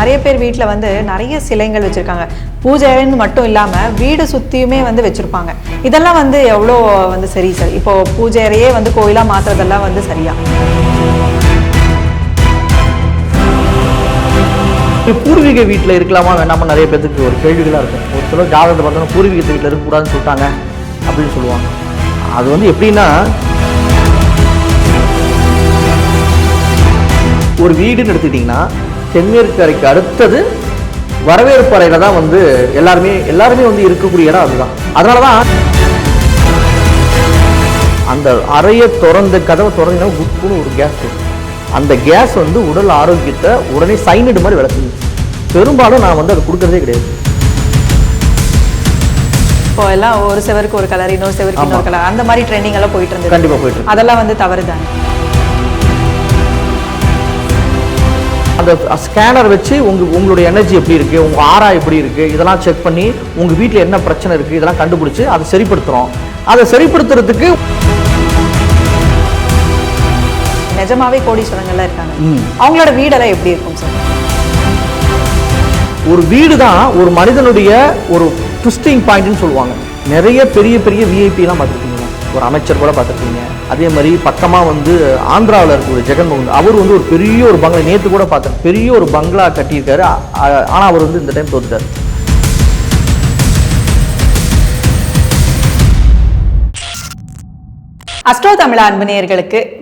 நிறைய பேர் வீட்டில் வந்து நிறைய சிலைகள் வச்சுருக்காங்க. பூஜைன்னு மட்டும் இல்லாமல் வீடு சுற்றியுமே வந்து வச்சுருப்பாங்க. இதெல்லாம் வந்து எவ்வளோ வந்து சரி சார் இப்போ பூஜையறையே வந்து கோயிலாக மாற்றுறதெல்லாம் வந்து சரியா? பூர்வீக வீட்டில் இருக்கலாமா வேண்டாமா நிறைய பேருக்கு ஒரு கேள்விகளாக இருக்கும். ஒரு சிலர் ஜாதகத்தை பார்த்தோன்னா பூர்வீகத்து வீட்டில் இருக்கக்கூடாதுன்னு சொல்லிட்டாங்க அப்படின்னு சொல்லுவாங்க. அது வந்து எப்படின்னா ஒரு வீடுன்னு எடுத்துக்கிட்டிங்கன்னா தென்மேற்கு அறைக்கு அடுத்தது வரவேற்பு அறையில் தான் வந்து எல்லாருமே எல்லாருமே வந்து இருக்கக்கூடிய இடம் அதுதான். அதனால தான் அந்த அறையை திறந்த கதவை திறந்தீங்கன்னா குப்புன்னு ஒரு கேஸ் அந்த கேஸ் வந்து உடல் ஆரோக்கியத்தை உடனே சைனடு மாதிரி விளக்குது. பெரும்பாலும் நான் வந்து அதை கொடுக்கறதே கிடையாது. இப்போ எல்லாம் ஒரு செவருக்கு ஒரு கலர் இன்னொரு செவருக்கு இன்னொரு கலர் அந்த மாதிரி ட்ரெண்டிங் எல்லாம் போயிட்டு இருந்தது. கண்டிப்பா போயிட்டு. அதெல்லாம் வந்து தவறு தானே அந்த ஸ்கேனர் வச்சு உங்க உங்களுடைய எனர்ஜி எப்படி இருக்கு உங்க ஆரா எப்படி இருக்கு இதெல்லாம் செக் பண்ணி உங்க வீட்டில் என்ன பிரச்சனை இருக்கு இதெல்லாம் கண்டுபிடிச்சு அதை சரிப்படுத்துறோம். அதை சரிப்படுத்துறதுக்கு நிஜமாவே கோடீஸ்வரங்கள்லாம் இருக்காங்க. அவங்களோட வீடெல்லாம் எப்படி இருக்கும் சார் ஒரு வீடு தான் ஒரு மனிதனுடைய ஒரு ட்விஸ்டிங் பாயிண்ட்னு சொல்லுவாங்க. நிறைய பெரிய பெரிய விஐபிலாம் பார்த்துருக்கீங்க. ஒரு அமைச்சர் கூட பார்த்துருக்கீங்க அதே மாதிரி பக்கமாக வந்து ஆந்திராவில் இருக்க ஒரு ஜெகன்மோகன். அவர் வந்து ஒரு பெரிய ஒரு பங்களா நேற்று கூட பார்த்தேன். பெரிய ஒரு பங்களா கட்டியிருக்காரு. ஆனால் அவர் வந்து இந்த டைம் தோத்துட்டார். அஸ்ட்ரோ தமிழ் அன்பு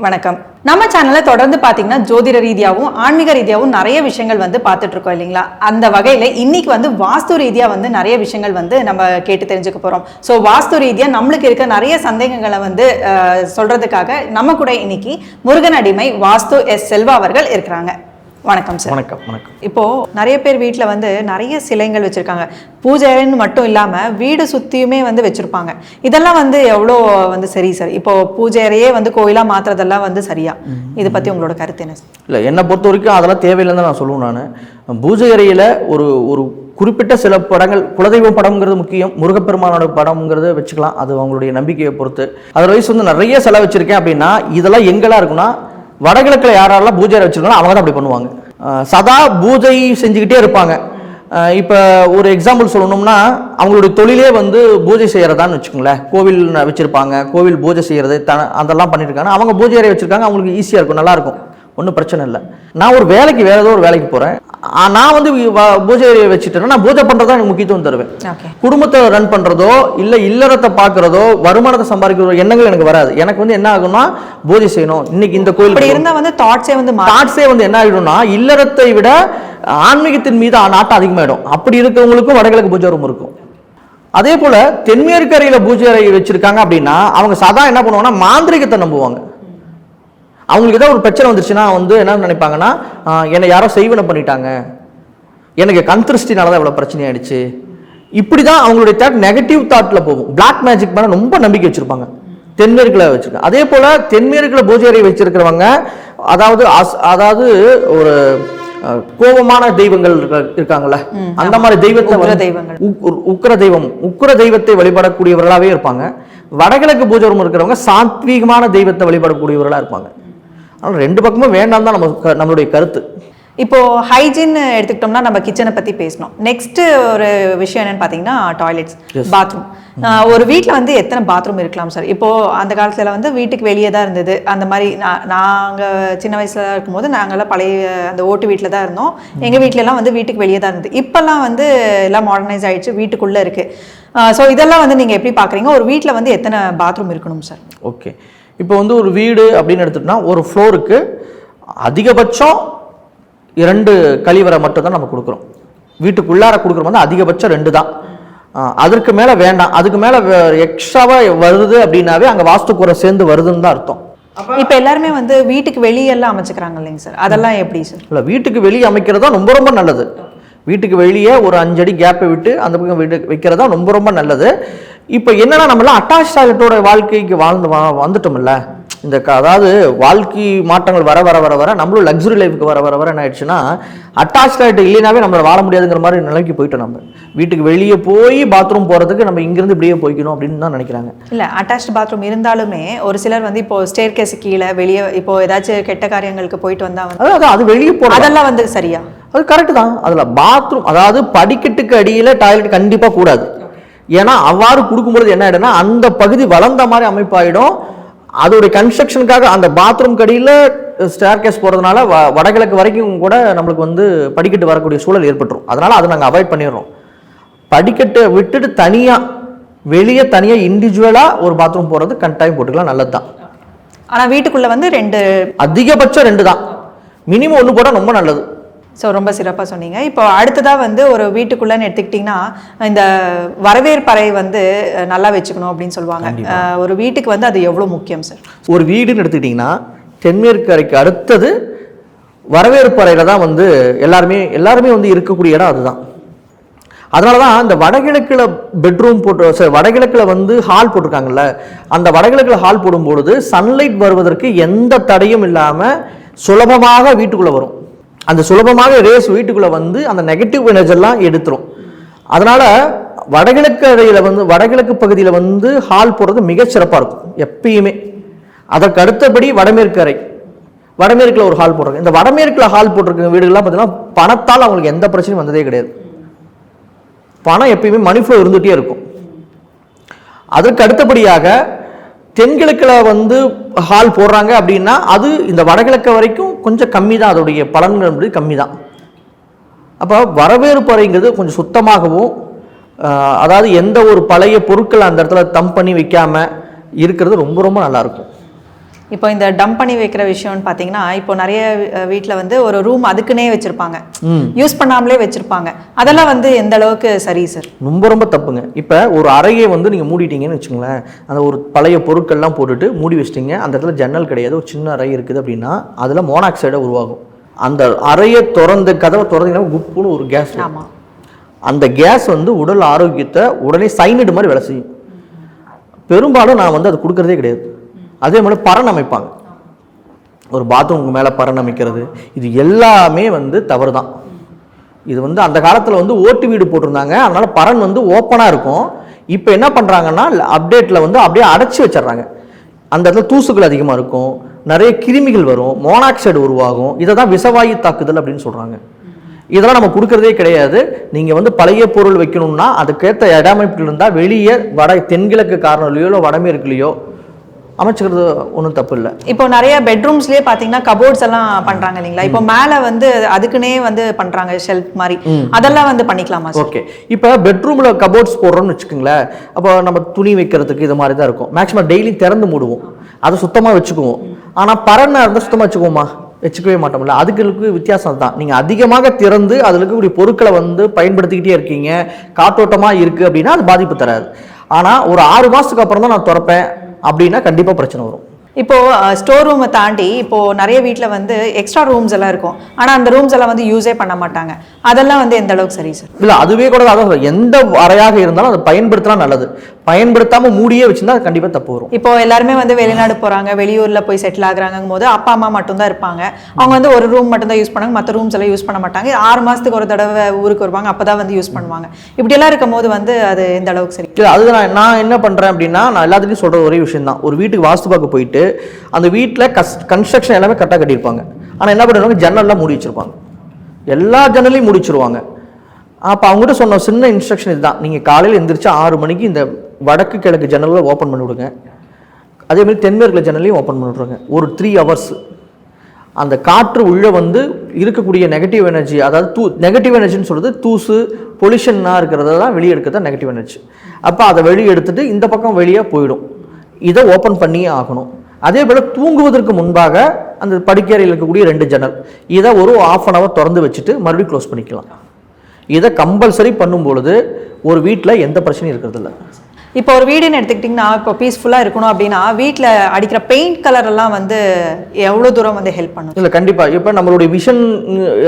வணக்கம். நம்ம சேனல்ல தொடர்ந்து பாத்தீங்கன்னா ஜோதிட ரீதியாகவும் ஆன்மீக ரீதியாகவும் நிறைய விஷயங்கள் வந்து பார்த்துட்டு இருக்கோம் இல்லைங்களா? அந்த வகையில இன்னைக்கு வந்து வாஸ்து ரீதியா வந்து நிறைய விஷயங்கள் வந்து நம்ம கேட்டு தெரிஞ்சுக்க போறோம். ஸோ வாஸ்து ரீதியா நம்மளுக்கு இருக்க நிறைய சந்தேகங்களை வந்து சொல்றதுக்காக நம்ம கூட இன்னைக்கு முருகன் அடிமை வாஸ்து எஸ் செல்வா அவர்கள் இருக்கிறாங்க. வணக்கம் சார் வணக்கம் வணக்கம். இப்போ நிறைய பேர் வீட்டில் வந்து நிறைய சிலைகள் வச்சிருக்காங்க. பூஜைன்னு மட்டும் இல்லாம வீடு சுத்தியுமே வந்து வச்சிருப்பாங்க. இதெல்லாம் வந்து எவ்வளோ வந்து சரி சார் இப்போ பூஜை அறையே வந்து கோயிலா மாத்துறதெல்லாம் வந்து சரியா? இதை பத்தி உங்களோட கருத்து என்ன சார் இல்லை என்னை பொறுத்த வரைக்கும் அதெல்லாம் தேவையில்லைன்னு தான் நான் சொல்லுவேன் நான். பூஜை அறையில் ஒரு ஒரு குறிப்பிட்ட சில படங்கள் குலதெய்வ படம்ங்கிறது முக்கியம் முருகப்பெருமானோட படம்ங்கிறத வச்சுக்கலாம். அது அவங்களுடைய நம்பிக்கையை பொறுத்து. அதர்வைஸ் வந்து நிறைய செலவு வச்சிருக்கேன் அப்படின்னா இதெல்லாம் எங்கெல்லாம் இருக்குன்னா வடகிழக்கில் யாரெல்லாம் பூஜை அறை வச்சிருக்காங்களோ அவங்க தான் அப்படி பண்ணுவாங்க. சதா பூஜை செஞ்சுக்கிட்டே இருப்பாங்க. இப்போ ஒரு எக்ஸாம்பிள் சொல்லணும்னா அவங்களுடைய தொழிலே வந்து பூஜை செய்கிறதான்னு வச்சுக்கோங்களேன். கோவில் வச்சுருப்பாங்க. கோவில் பூஜை செய்கிறது த அதெல்லாம் பண்ணியிருக்காங்க அவங்க பூஜை அறை வச்சுருக்காங்க. அவங்களுக்கு ஈஸியாக இருக்கும். நல்லாயிருக்கும் ஒன்றும் பிரச்சனை இல்லை. நான் ஒரு வேலைக்கு வேறு ஏதோ ஒரு வேலைக்கு போகிறேன் நான் வந்து பூஜை வச்சுட்டேன்னா நான் பூஜை பண்ணுறதா எனக்கு முக்கியத்துவம் தருவேன். குடும்பத்தை ரன் பண்ணுறதோ இல்லை இல்லறத்தை பார்க்குறதோ வருமானத்தை சம்பாதிக்கிறதோ எண்ணங்கள் எனக்கு வராது. எனக்கு வந்து என்ன ஆகும்னா பூஜை செய்யணும். இன்னைக்கு இந்த கோயில் இப்படி இருந்தா வந்து தாட்ஸே வந்து தாட்ஸே வந்து என்ன ஆகிடும்னா இல்லறத்தை விட ஆன்மீகத்தின் மீது நாட்டம் அதிகமாயிடும். அப்படி இருக்கவங்களுக்கும் வடகிழக்கு பூஜை ரூம் இருக்கும். அதே போல தென்மேற்கு அறையில பூஜை அறை வச்சிருக்காங்க அப்படின்னா அவங்க சதா என்ன பண்ணுவாங்கன்னா மாந்திரிகத்தை நம்புவாங்க. அவங்களுக்கு ஏதோ ஒரு பிரச்சனை வந்துருச்சுன்னா வந்து என்ன நினைப்பாங்கன்னா என்னை யாரோ செய்வனை பண்ணிட்டாங்க. எனக்கு கண் திருஷ்டினால தான் இவ்வளோ பிரச்சனை ஆயிடுச்சு இப்படி தான் அவங்களுடைய தாட் நெகட்டிவ் தாட்டில் போகும். பிளாக் மேஜிக் மேலே ரொம்ப நம்பிக்கை வச்சுருப்பாங்க. தென்மேற்கில் வச்சிருக்காங்க அதே போல் தென்மேற்கில் பூஜை அறை வச்சிருக்கிறவங்க அதாவது அஸ்- அதாவது ஒரு கோபமான தெய்வங்கள் இருக்க- இருக்காங்கல்ல அந்த மாதிரி தெய்வத்தை தெய்வங்கள். உக்- உக்- உக்கிர தெய்வம் உக்கிர தெய்வத்தை வழிபடக்கூடியவர்களாகவே இருப்பாங்க. வடகிழக்கு பூஜை ரூம் இருக்கிறவங்க சாத்வீகமான தெய்வத்தை வழிபடக்கூடியவர்களாக இருப்பாங்க. ஆனால் ரெண்டு பக்கமும் வேண்டாம் தான் நம்ம நம்மளுடைய கருத்து. இப்போ ஹைஜீன் எடுத்துக்கிட்டோம்னா நம்ம கிச்சனை பத்தி பேசணும். நெக்ஸ்ட் ஒரு விஷயம் என்னன்னு பாத்தீங்கன்னா டாய்லெட்ஸ் பாத்ரூம் ஒரு வீட்ல வந்து எத்தனை பாத்ரூம் இருக்கலாம் சார் இப்போ அந்த காலத்துல வந்து வீட்டுக்கு வெளியே தான் இருந்தது. அந்த மாதிரி நா- நாங்க சின்ன வயசுல இருக்கும்போது நாங்கெல்லாம் பழைய அந்த ஓட்டு வீட்டில் தான் இருந்தோம். எங்க வீட்ல எல்லாம் வந்து வீட்டுக்கு வெளியே தான் இருந்தது. இப்பெல்லாம் வந்து எல்லாம் மாடர்னைஸ் ஆயிடுச்சு வீட்டுக்குள்ள இருக்கு. ஸோ இதெல்லாம் வந்து நீங்க எப்படி பாக்குறீங்க? ஒரு வீட்ல வந்து எத்தனை பாத்ரூம் இருக்கணும் சார் ஓகே இப்போ வந்து ஒரு வீடு அப்படின்னு எடுத்துட்டோம்னா ஒரு ஃப்ளோருக்கு அதிகபட்சம் இரண்டு கழிவறை மட்டும் தான் நம்ம கொடுக்குறோம். வீட்டுக்குள்ளார கொடுக்குறோம் வந்து அதிகபட்சம் ரெண்டு தான் அதற்கு மேலே வேண்டாம். அதுக்கு மேலே எக்ஸ்ட்ராவாக வருது அப்படின்னாவே அங்கே வாஸ்துக்குறை சேர்ந்து வருதுன்னு தான் அர்த்தம். இப்போ எல்லாருமே வந்து வீட்டுக்கு வெளியெல்லாம் அமைச்சுக்கிறாங்க இல்லைங்க சார்? அதெல்லாம் எப்படி சார்? இல்லை வீட்டுக்கு வெளியே அமைக்கிறது தான் ரொம்ப ரொம்ப நல்லது. வீட்டுக்கு வெளியே ஒரு அஞ்சடி கேப்பை விட்டு அந்த பக்கம் வீடு வைக்கிறது தான் ரொம்ப ரொம்ப நல்லது. இப்போ என்னன்னா நம்மளாம் அட்டாச் டாய்லெட்டோட வாழ்க்கைக்கு வாழ்ந்து வா வந்துட்டோம்ல. இந்த அதாவது வாழ்க்கை மாற்றங்கள் வர வர வர வர நம்மளும் லக்ஸுரி லைஃப்க்கு வர வர வர என்ன ஆயிடுச்சுன்னா அட்டாச் டாய்லெட் இல்லைனாவே நம்மளால வாழ முடியாதுங்கிற மாதிரி நிலைக்கு போயிட்டோம் நம்ம. வீட்டுக்கு வெளியே போய் பாத்ரூம் போகிறதுக்கு நம்ம இங்கிருந்து இப்படியே போய்க்கணும் அப்படின்னு தான் நினைக்கிறாங்க. இல்ல அட்டாச்ட் பாத்ரூம் இருந்தாலுமே ஒரு சிலர் வந்து இப்போ ஸ்டேர் கேஸ் கீழே வெளியே இப்போ ஏதாச்சும் கெட்ட காரியங்களுக்கு போயிட்டு வந்தா வந்து அது வெளியே போகிறது அதெல்லாம் வந்து சரியா? அது கரெக்டு தான். அதில் பாத்ரூம் அதாவது படிக்கட்டுக்கு அடியில் டாய்லெட் கண்டிப்பாக கூடாது. ஏன்னா அவ்வாறு கொடுக்கும்பொழுது என்ன ஆயிடும்னா அந்த பகுதி வளர்ந்த மாதிரி அமைப்பாயிடும். அதோடைய கன்ஸ்ட்ரக்ஷனுக்காக அந்த பாத்ரூம் கடியில் ஸ்டேர் கேஸ் போகிறதுனால வ வடகிழக்கு வரைக்கும் கூட நம்மளுக்கு வந்து படிக்கட்டு வரக்கூடிய சூழல் ஏற்பட்டுரும். அதனால் அதை நாங்கள் அவாய்ட் பண்ணிடுறோம். படிக்கட்டை விட்டுட்டு தனியாக வெளியே தனியாக இண்டிவிஜுவலாக ஒரு பாத்ரூம் போகிறது கட்டாயம் போட்டுக்கலாம். நல்லது தான் ஆனா வீட்டுக்குள்ள வந்து ரெண்டு அதிகபட்சம் ரெண்டு தான் மினிமம் ஒன்று போட்டால் ரொம்ப நல்லது. ஸோ ரொம்ப சிறப்பாக சொன்னீங்க. இப்போ அடுத்ததா வந்து ஒரு வீட்டுக்குள்ளன்னு எடுத்துக்கிட்டிங்கன்னா இந்த வரவேற்பறை வந்து நல்லா வச்சுக்கணும் அப்படின்னு சொல்லுவாங்க. ஒரு வீட்டுக்கு வந்து அது எவ்வளோ முக்கியம் சார் ஒரு வீடுன்னு எடுத்துக்கிட்டிங்கன்னா தென்மேற்கு அறைக்கு அடுத்தது வரவேற்பு அறையில் தான் வந்து எல்லாருமே எல்லாருமே வந்து இருக்கக்கூடிய இடம் அதுதான். அதனால தான் இந்த வடகிழக்கில் பெட்ரூம் போட்டு சரி வடகிழக்கில் வந்து ஹால் போட்டிருக்காங்கல்ல அந்த வடகிழக்கில் ஹால் போடும்பொழுது சன்லைட் வருவதற்கு எந்த தடையும் இல்லாமல் சுலபமாக வீட்டுக்குள்ளே வரும். அந்த சுலபமாக ரேஸ் வீட்டுக்குள்ளே வந்து அந்த நெகட்டிவ் எனர்ஜெல்லாம் எடுத்துரும். அதனால் வடகிழக்கு அறையில் வந்து வடகிழக்கு பகுதியில் வந்து ஹால் போடுறது மிகச்சிறப்பாக இருக்கும் எப்பயுமே. அதற்கு அடுத்தபடி வடமேற்கு அறை. வடமேற்கில் ஒரு ஹால் போட்டிருக்கு இந்த வடமேற்கில் ஹால் போட்டிருக்க வீடுகள்லாம் பார்த்தீங்கன்னா பணத்தால் அவங்களுக்கு எந்த பிரச்சனையும் வந்ததே கிடையாது. பணம் எப்பயுமே மணி ஃப்ளோ இருந்துகிட்டே இருக்கும். அதற்கு அடுத்தபடியாக தென்கிழக்கில் வந்து ஹால் போடுறாங்க அப்படின்னா அது இந்த வடகிழக்கு வரைக்கும் கொஞ்சம் கம்மி தான் அதோடைய பலன்கள் என்பது கம்மி தான் அப்போ வரவேற்பு அறைங்கிறது கொஞ்சம் சுத்தமாகவும் அதாவது எந்த ஒரு பழைய பொருட்களை அந்த இடத்துல தம் பண்ணி வைக்காமல் இருக்கிறது ரொம்ப ரொம்ப நல்லாயிருக்கும் இப்போ இந்த டம்ப் பண்ணி வைக்கிற விஷயம்னு பார்த்தீங்கன்னா இப்போ நிறைய வீட்டில் வந்து ஒரு ரூம் அதுக்குன்னே வச்சிருப்பாங்க. யூஸ் பண்ணாமலே வச்சிருப்பாங்க. அதெல்லாம் வந்து எந்த அளவுக்கு சரி சார் ரொம்ப ரொம்ப தப்புங்க. இப்போ ஒரு அறையை வந்து நீங்கள் மூடிட்டீங்கன்னு வச்சுங்களேன் அந்த ஒரு பழைய பொருட்கள்லாம் போட்டுட்டு மூடி வச்சிட்டீங்க அந்த இடத்துல ஜன்னல் கிடையாது ஒரு சின்ன அறை இருக்குது அப்படின்னா அதில் மோனாக்சைடை உருவாகும். அந்த அறையை திறந்து கதவை திறந்தீங்கன்னா குப்புன்னு ஒரு கேஸ் வரும். ஆமா. அந்த கேஸ் வந்து உடல் ஆரோக்கியத்தை உடனே சைனடு மாதிரி வேலை செய்யும். பெரும்பாலும் நான் வந்து அது கொடுக்கறதே கிடையாது. அதே மாதிரி பரண் அமைப்பாங்க. ஒரு பாத்ரூமுக்கு மேலே பரண் அமைக்கிறது. இது எல்லாமே வந்து தவறு தான் இது வந்து அந்த காலத்தில் வந்து ஓட்டு வீடு போட்டிருந்தாங்க. அதனால் பரன் வந்து ஓப்பனாக இருக்கும். இப்போ என்ன பண்ணுறாங்கன்னா அப்டேட்டில் வந்து அப்படியே அடைச்சி வச்சிடுறாங்க. அந்த இடத்துல தூசுகள் அதிகமாக இருக்கும். நிறைய கிருமிகள் வரும். மோனாக்சைடு உருவாகும். இதை தான் விஷவாயு தாக்குதல் அப்படின்னு சொல்கிறாங்க இதெல்லாம் நம்ம கொடுக்கறதே கிடையாது. நீங்கள் வந்து பழைய பொருள் வைக்கணும்னா அதுக்கேற்ற இடமைப்புகள் இருந்தால் வெளியே வட தென்கிழக்கு காரணம்லையோ இல்லை வடமேற்குலையோ அமைச்சுக்கிறது ஒன்றும் தப்பு இல்லை இப்போ நிறைய பெட்ரூம்ஸ்லயே பாத்தீங்கன்னா கபோர்ட்ஸ் எல்லாம் பண்றாங்க இல்லைங்களா? இப்போ மேல வந்து அதுக்குன்னே வந்து பண்றாங்க ஷெல்ஃப் மாதிரி. அதெல்லாம் வந்து பண்ணிக்கலாமா ஓகே. இப்போ பெட்ரூமில் கபோர்ட்ஸ் போடுறோம்னு வச்சுக்கோங்களேன் அப்போ நம்ம துணி வைக்கிறதுக்கு இது மாதிரி தான் இருக்கும். மேக்ஸிமம் டெய்லி திறந்து மூடுவோம். அதை சுத்தமாக வச்சுக்குவோம். ஆனால் பறனை இருந்தால் சுத்தமாக வச்சுக்குவோமா? வச்சுக்கவே மாட்டோம்ல. அதுக்கு வித்தியாசம் தான் நீங்கள் அதிகமாக திறந்து அதில் இருக்கக்கூடிய பொருட்களை வந்து பயன்படுத்திக்கிட்டே இருக்கீங்க. காத்தோட்டமாக இருக்குது அப்படின்னா அது பாதிப்பு தராது. ஆனால் ஒரு ஆறு மாதத்துக்கு அப்புறம் தான் நான் திறப்பேன். அப்படின்னா கண்டிப்பாக பிரச்சனை வரும். இப்போ ஸ்டோர் ரூமை தாண்டி இப்போ நிறைய வீட்ல வந்து எக்ஸ்ட்ரா ரூம்ஸ் எல்லாம் இருக்கும். ஆனா அந்த ரூம்ஸ் எல்லாம் வந்து யூஸே பண்ண மாட்டாங்க. அதெல்லாம் வந்து எந்த அளவுக்கு சரி சார் இல்லை அதுவே கூட அதான் சொல்றேன். எந்த அறையாக இருந்தாலும் அதை பயன்படுத்தினா நல்லது. பயன்படுத்தாமல் மூடியே வச்சிருந்தா அது கண்டிப்பாக தப்பு வரும். இப்போ எல்லாருமே வந்து வெளிநாடு போறாங்க வெளியூர்ல போய் செட்டில் ஆகுறாங்கும் போது அப்பா அம்மா மட்டும் தான் இருப்பாங்க. அவங்க வந்து ஒரு ரூம் மட்டும் தான் யூஸ் பண்ணாங்க மற்ற ரூம்ஸ் எல்லாம் யூஸ் பண்ண மாட்டாங்க. ஆறு மாசத்துக்கு ஒரு தடவை ஊருக்கு வருவாங்க அப்பதான் வந்து யூஸ் பண்ணுவாங்க. இப்படி எல்லாம் இருக்கும் போது வந்து அது எந்த அளவுக்கு சரி? இல்லை அது நான் நான் என்ன பண்ணுறேன் அப்படின்னா நான் எல்லாத்துலேயும் சொல்கிற ஒரே விஷயம் தான். ஒரு வீட்டுக்கு வாஸ்து பார்க்க போயிட்டு அந்த வீட்டில் கஸ் கன்ஸ்ட்ரக்ஷன் எல்லாமே கரெக்டாக கட்டியிருப்பாங்க. ஆனால் என்ன பண்ணுவாங்க? ஜன்னல்லாம் மூடி வச்சிருப்பாங்க. எல்லா ஜன்னலையும் முடிச்சிருவாங்க அப்போ அவங்ககிட்ட சொன்ன சின்ன இன்ஸ்ட்ரக்ஷன் இதுதான். நீங்கள் காலையில் எந்திரிச்சு ஆறு மணிக்கு இந்த வடக்கு கிழக்கு ஜன்னலில் ஓப்பன் பண்ணி விடுங்க. அதே மாதிரி தென்மேற்கு ஜன்னலையும் ஓப்பன் பண்ணி விட்ருங்க ஒரு த்ரீ ஹவர்ஸ் அந்த காற்று உள்ளே வந்து இருக்கக்கூடிய நெகட்டிவ் எனர்ஜி அதாவது தூ நெகட்டிவ் எனர்ஜின்னு சொல்கிறது தூசு பொல்யூஷன்னாக இருக்கிறத தான் வெளியே எடுக்கிறது நெகட்டிவ் எனர்ஜி அப்போ அதை வெளியே எடுத்துட்டு இந்த பக்கம் வெளியே போயிடும். இதை ஓப்பன் பண்ணியே ஆகணும். அதே போல் தூங்குவதற்கு முன்பாக அந்த படுக்கையறையில் இருக்கக்கூடிய ரெண்டு ஜன்னல் இதை ஒரு ஆஃப் அன் ஹவர் திறந்து வச்சுட்டு மறுபடியும் க்ளோஸ் பண்ணிக்கலாம். இதை கம்பல்சரி பண்ணும் பொழுது ஒரு வீட்டில் எந்த பிரச்சனையும் இருக்கிறதில்ல. இப்போ ஒரு வீடுன்னு எடுத்துக்கிட்டிங்கன்னா இப்போ பீஸ்ஃபுல்லாக இருக்கணும் அப்படின்னா வீட்டில் அடிக்கிற பெயிண்ட் கலர் எல்லாம் வந்து எவ்வளோ தூரம் வந்து ஹெல்ப் பண்ணும்? இல்லை கண்டிப்பாக இப்போ நம்மளுடைய விஷன்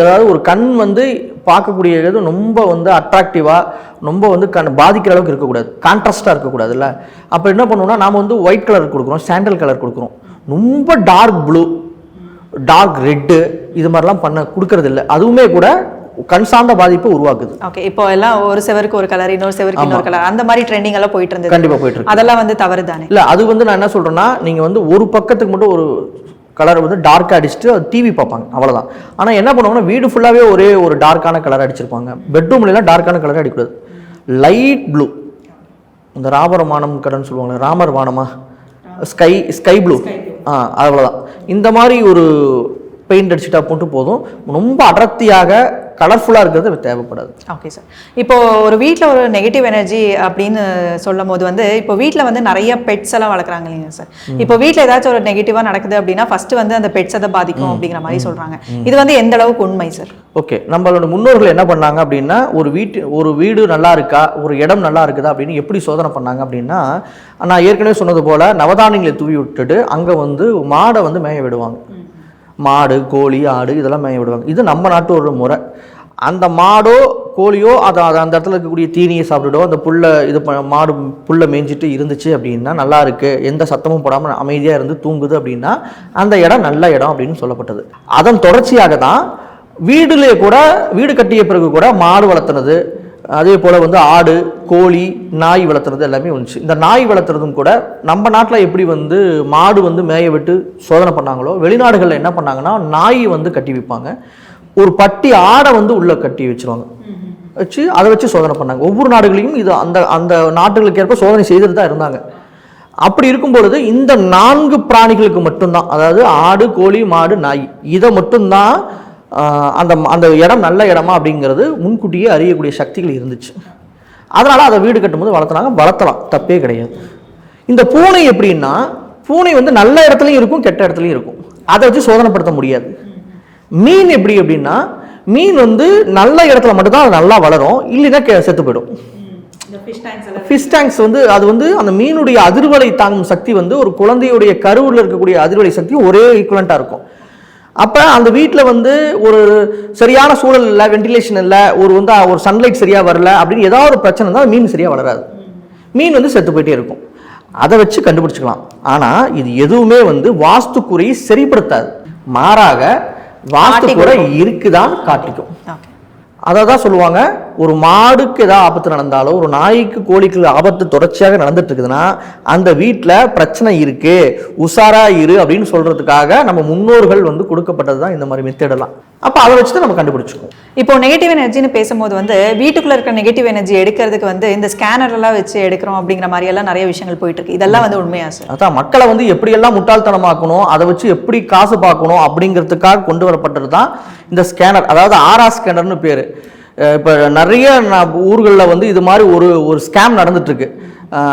அதாவது ஒரு கண் வந்து பார்க்கக்கூடிய இது ரொம்ப வந்து அட்ராக்டிவாக ரொம்ப வந்து கண் பாதிக்கிற அளவுக்கு இருக்கக்கூடாது. கான்ட்ராஸ்டாக இருக்கக்கூடாதுல்ல. அப்போ என்ன பண்ணுவோம்னா நாம் வந்து ஒயிட் கலர் கொடுக்குறோம் சாண்டல் கலர் கொடுக்குறோம். ரொம்ப டார்க் ப்ளூ டார்க் ரெட்டு இது மாதிரிலாம் பண்ண கொடுக்கறதில்ல. அதுவுமே கூட கண் சார்ந்த பாதிப்பை உருவாக்குது. ஓகே இப்போ எல்லாம் ஒரு செவருக்கு ஒரு கலர் இன்னொரு செவருக்கு இன்னொரு கலர் அந்த மாதிரி ட்ரெண்டிங் எல்லாம் போயிட்டு இருந்தது. கண்டிப்பாக போயிட்டு இருக்கு. அதெல்லாம் வந்து தவறு தானே இல்லை அது வந்து நான் என்ன சொல்கிறேன்னா நீங்கள் வந்து ஒரு பக்கத்துக்கு மட்டும் ஒரு கலர் வந்து டார்க்காக அடிச்சுட்டு டிவி பார்ப்பாங்க அவ்வளவுதான். ஆனால் என்ன பண்ணுவாங்கன்னா வீடு ஃபுல்லாகவே ஒரே ஒரு டார்க்கான கலர் அடிச்சிருப்பாங்க. பெட்ரூம்லாம் டார்க்கான கலர் அடிக்கூடாது லைட் ப்ளூ இந்த ராமர் வானம் கடன் சொல்லுவாங்க ராமர் வானமா? ஸ்கை ஸ்கை ப்ளூ ஆ அவ்வளோதான் இந்த மாதிரி ஒரு பெயிண்ட் அடிச்சுட்டா மட்டும் போதும். ரொம்ப அடர்த்தியாக கலர்ஃபுல்லாக இருக்கிறது தேவைப்படாது. ஓகே சார் இப்போ ஒரு வீட்டில் ஒரு நெகட்டிவ் எனர்ஜி அப்படின்னு சொல்லும் போது வந்து இப்போ வீட்டில் வந்து நிறைய பெட்ஸ் எல்லாம் வளர்க்குறாங்க இல்லைங்க சார் இப்போ வீட்டில் ஏதாச்சும் ஒரு நெகட்டிவாக நடக்குது அப்படின்னா ஃபர்ஸ்ட் வந்து அந்த பெட்ஸ் அதை பாதிக்கும் அப்படிங்கிற மாதிரி சொல்றாங்க. இது வந்து எந்த அளவுக்கு உண்மை சார் ஓகே நம்மளோட முன்னோர்கள் என்ன பண்ணாங்க அப்படின்னா ஒரு வீட்டு ஒரு வீடு நல்லா இருக்கா ஒரு இடம் நல்லா இருக்குதா அப்படின்னு எப்படி சோதனை பண்ணாங்க அப்படின்னா நான் ஏற்கனவே சொன்னது போல் நவதானியங்களை தூவி விட்டுட்டு அங்கே வந்து மாடை வந்து மேய விடுவாங்க. மாடு கோழி ஆடு இதெல்லாம் மேய விடுவாங்க. இது நம்ம நாட்டு ஒரு முறை. அந்த மாடோ கோழியோ அதை அதை அந்த இடத்துல இருக்கக்கூடிய தீனியை சாப்பிட்டுட்டோ அந்த புல்லை இது ப- மாடு புல்லை மேய்ஞ்சிட்டு இருந்துச்சு அப்படின்னா நல்லா இருக்குது எந்த சத்தமும் போடாமல் அமைதியாக இருந்து தூங்குது அப்படின்னா அந்த இடம் நல்ல இடம் அப்படின்னு சொல்லப்பட்டது. அதன் தொடர்ச்சியாக தான் வீடுலேயே கூட வீடு கட்டிய பிறகு கூட மாடு வளர்த்துனது அதே போல் வந்து ஆடு கோழி நாய் வளர்த்துறது எல்லாமே வந்துச்சு. இந்த நாய் வளர்த்துறதும் கூட நம்ம நாட்டில் எப்படி வந்து மாடு வந்து மேய விட்டு சோதனை பண்ணாங்களோ வெளிநாடுகளில் என்ன பண்ணாங்கன்னா நாய் வந்து கட்டி வைப்பாங்க ஒரு பட்டி ஆடை வந்து உள்ளே கட்டி வச்சிருவாங்க. வச்சு அதை வச்சு சோதனை பண்ணாங்க. ஒவ்வொரு நாடுகளையும் இது அந்த அந்த நாடுகளுக்கு ஏற்ப சோதனை செய்துட்டு தான் இருந்தாங்க. அப்படி இருக்கும் பொழுது இந்த நான்கு பிராணிகளுக்கு மட்டும்தான் அதாவது ஆடு கோழி மாடு நாய் இதை மட்டும்தான் அந்த அந்த இடம் நல்ல இடமா அப்படிங்கிறது முன்கூட்டியே அறியக்கூடிய சக்திகள் இருந்துச்சு. அதனால அதை வீடு கட்டும்போது வளர்த்துனாங்க. வளர்த்தலாம். தப்பே கிடையாது. இந்த பூனை எப்படின்னா பூனை வந்து நல்ல இடத்துலையும் இருக்கும் கெட்ட இடத்துலையும் இருக்கும். அதை வச்சு சோதனைப்படுத்த முடியாது. மீன் எப்படி அப்படின்னா மீன் வந்து நல்ல இடத்துல மட்டும்தான் அது நல்லா வளரும். இல்லைன்னா செத்து போயிடும். ஃபிஷ் டேங்க்ஸ் வந்து அது வந்து அந்த மீனுடைய அதிர்வலை தாங்கும் சக்தி வந்து ஒரு குழந்தையுடைய கருவில் இருக்கக்கூடிய அதிர்வலை சக்தி ஒரே ஈக்குவலண்ட்டாக இருக்கும். அப்போ அந்த வீட்டில் வந்து ஒரு சரியான சூழல் இல்லை வென்டிலேஷன் இல்லை ஒரு வந்து ஒரு சன்லைட் சரியாக வரல அப்படின்னு ஏதாவது ஒரு பிரச்சனை இருந்தால் மீன் சரியாக வளராது. மீன் வந்து செத்து போயிட்டே இருக்கும். அதை வச்சு கண்டுபிடிச்சிக்கலாம். ஆனால் இது எதுவுமே வந்து வாஸ்துக்குறையை சரிப்படுத்தாது. மாறாக வாஸ்துக்குறை இருக்குதான் காட்டிக்கும். அதை தான் சொல்லுவாங்க. ஒரு மாடுக்கு ஏதாவது ஆபத்து நடந்தாலோ ஒரு நாய்க்கு கோழிக்கு ஆபத்து தொடர்ச்சியாக நடந்துட்டு இருக்குதுன்னா அந்த வீட்டில் பிரச்சனை இருக்கு உஷாரா இரு அப்படின்னு சொல்றதுக்காக நம்ம முன்னோர்கள் வந்து கொடுக்கப்பட்டது தான் இந்த மாதிரி மெத்தடெல்லாம் அப்போ அதை வச்சு தான் நம்ம கண்டுபிடிச்சிக்குவோம். இப்போ நெகட்டிவ் எனர்ஜின்னு பேசும்போது வந்து வீட்டுக்குள்ள இருக்க நெகட்டிவ் எனர்ஜி எடுக்கிறதுக்கு வந்து இந்த ஸ்கேனர் எல்லாம் வச்சு எடுக்கிறோம் அப்படிங்கிற மாதிரி எல்லாம் நிறைய விஷயங்கள் போயிட்டு இருக்கு. இதெல்லாம் வந்து உண்மையா சார் அதான் மக்களை வந்து எப்படியெல்லாம் முட்டாள்தனமாக்கணும் அதை வச்சு எப்படி காசு பார்க்கணும் அப்படிங்கிறதுக்காக கொண்டு வரப்பட்டது தான் இந்த ஸ்கேனர் அதாவது ஆரா ஸ்கேனர்னு பேர். இப்போ நிறைய ஊர்களில் வந்து இது மாதிரி ஒரு ஒரு ஸ்கேம் நடந்துட்டுருக்கு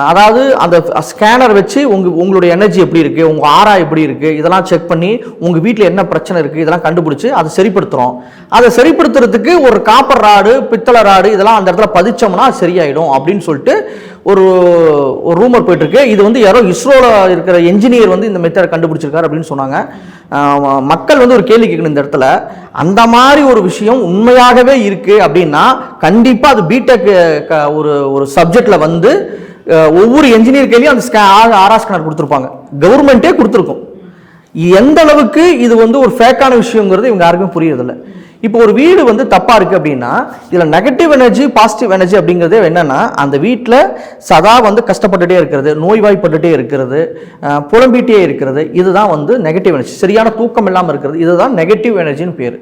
அதாவது அந்த ஸ்கேனர் வச்சு உங்கள் உங்களுடைய எனர்ஜி எப்படி இருக்குது உங்கள் ஆரா எப்படி இருக்குது இதெல்லாம் செக் பண்ணி உங்கள் வீட்டில் என்ன பிரச்சனை இருக்குது இதெல்லாம் கண்டுபிடிச்சி அதை சரிப்படுத்துகிறோம் அதை சரிப்படுத்துறதுக்கு ஒரு காப்பர் ராடு பித்தளை ராடு இதெல்லாம் அந்த இடத்துல பதிச்சோம்னா சரியாயிடும் அப்படின்னு சொல்லிட்டு ஒரு ஒரு ரூமர் போயிட்டுருக்கு. இது வந்து யாரோ இஸ்ரோவில் இருக்கிற என்ஜினியர் வந்து இந்த மெத்தடை கண்டுபிடிச்சிருக்காரு அப்படின்னு சொன்னாங்க. மக்கள் வந்து ஒரு கேள்வி கேட்கணும் இந்த இடத்துல. அந்த மாதிரி ஒரு விஷயம் உண்மையாகவே இருக்குது அப்படின்னா கண்டிப்பாக அது பிடெக் ஒரு ஒரு சப்ஜெக்டில் வந்து ஒவ்வொரு என்ஜினியர் கையிலையும் அந்த ஸ்கே ஆர்ஆர் ஸ்கேனர் கொடுத்துருப்பாங்க. கவர்மெண்ட்டே கொடுத்துருக்கும். எந்த அளவுக்கு இது வந்து ஒரு ஃபேக்கான விஷயங்கிறது இவங்க யாருக்குமே புரியறதில்ல. இப்போ ஒரு வீடு வந்து தப்பாக இருக்குது அப்படின்னா இதில் நெகட்டிவ் எனர்ஜி பாசிட்டிவ் எனர்ஜி அப்படிங்கிறது என்னென்னா அந்த வீட்டில் சதா வந்து கஷ்டப்பட்டுட்டே இருக்கிறது நோய்வாய்ப்பட்டுட்டே இருக்கிறது புலம்பிகிட்டே இருக்கிறது. இதுதான் வந்து நெகட்டிவ் எனர்ஜி சரியான தூக்கம் இல்லாமல் இருக்கிறது. இதுதான் நெகட்டிவ் எனர்ஜின்னு பேர்.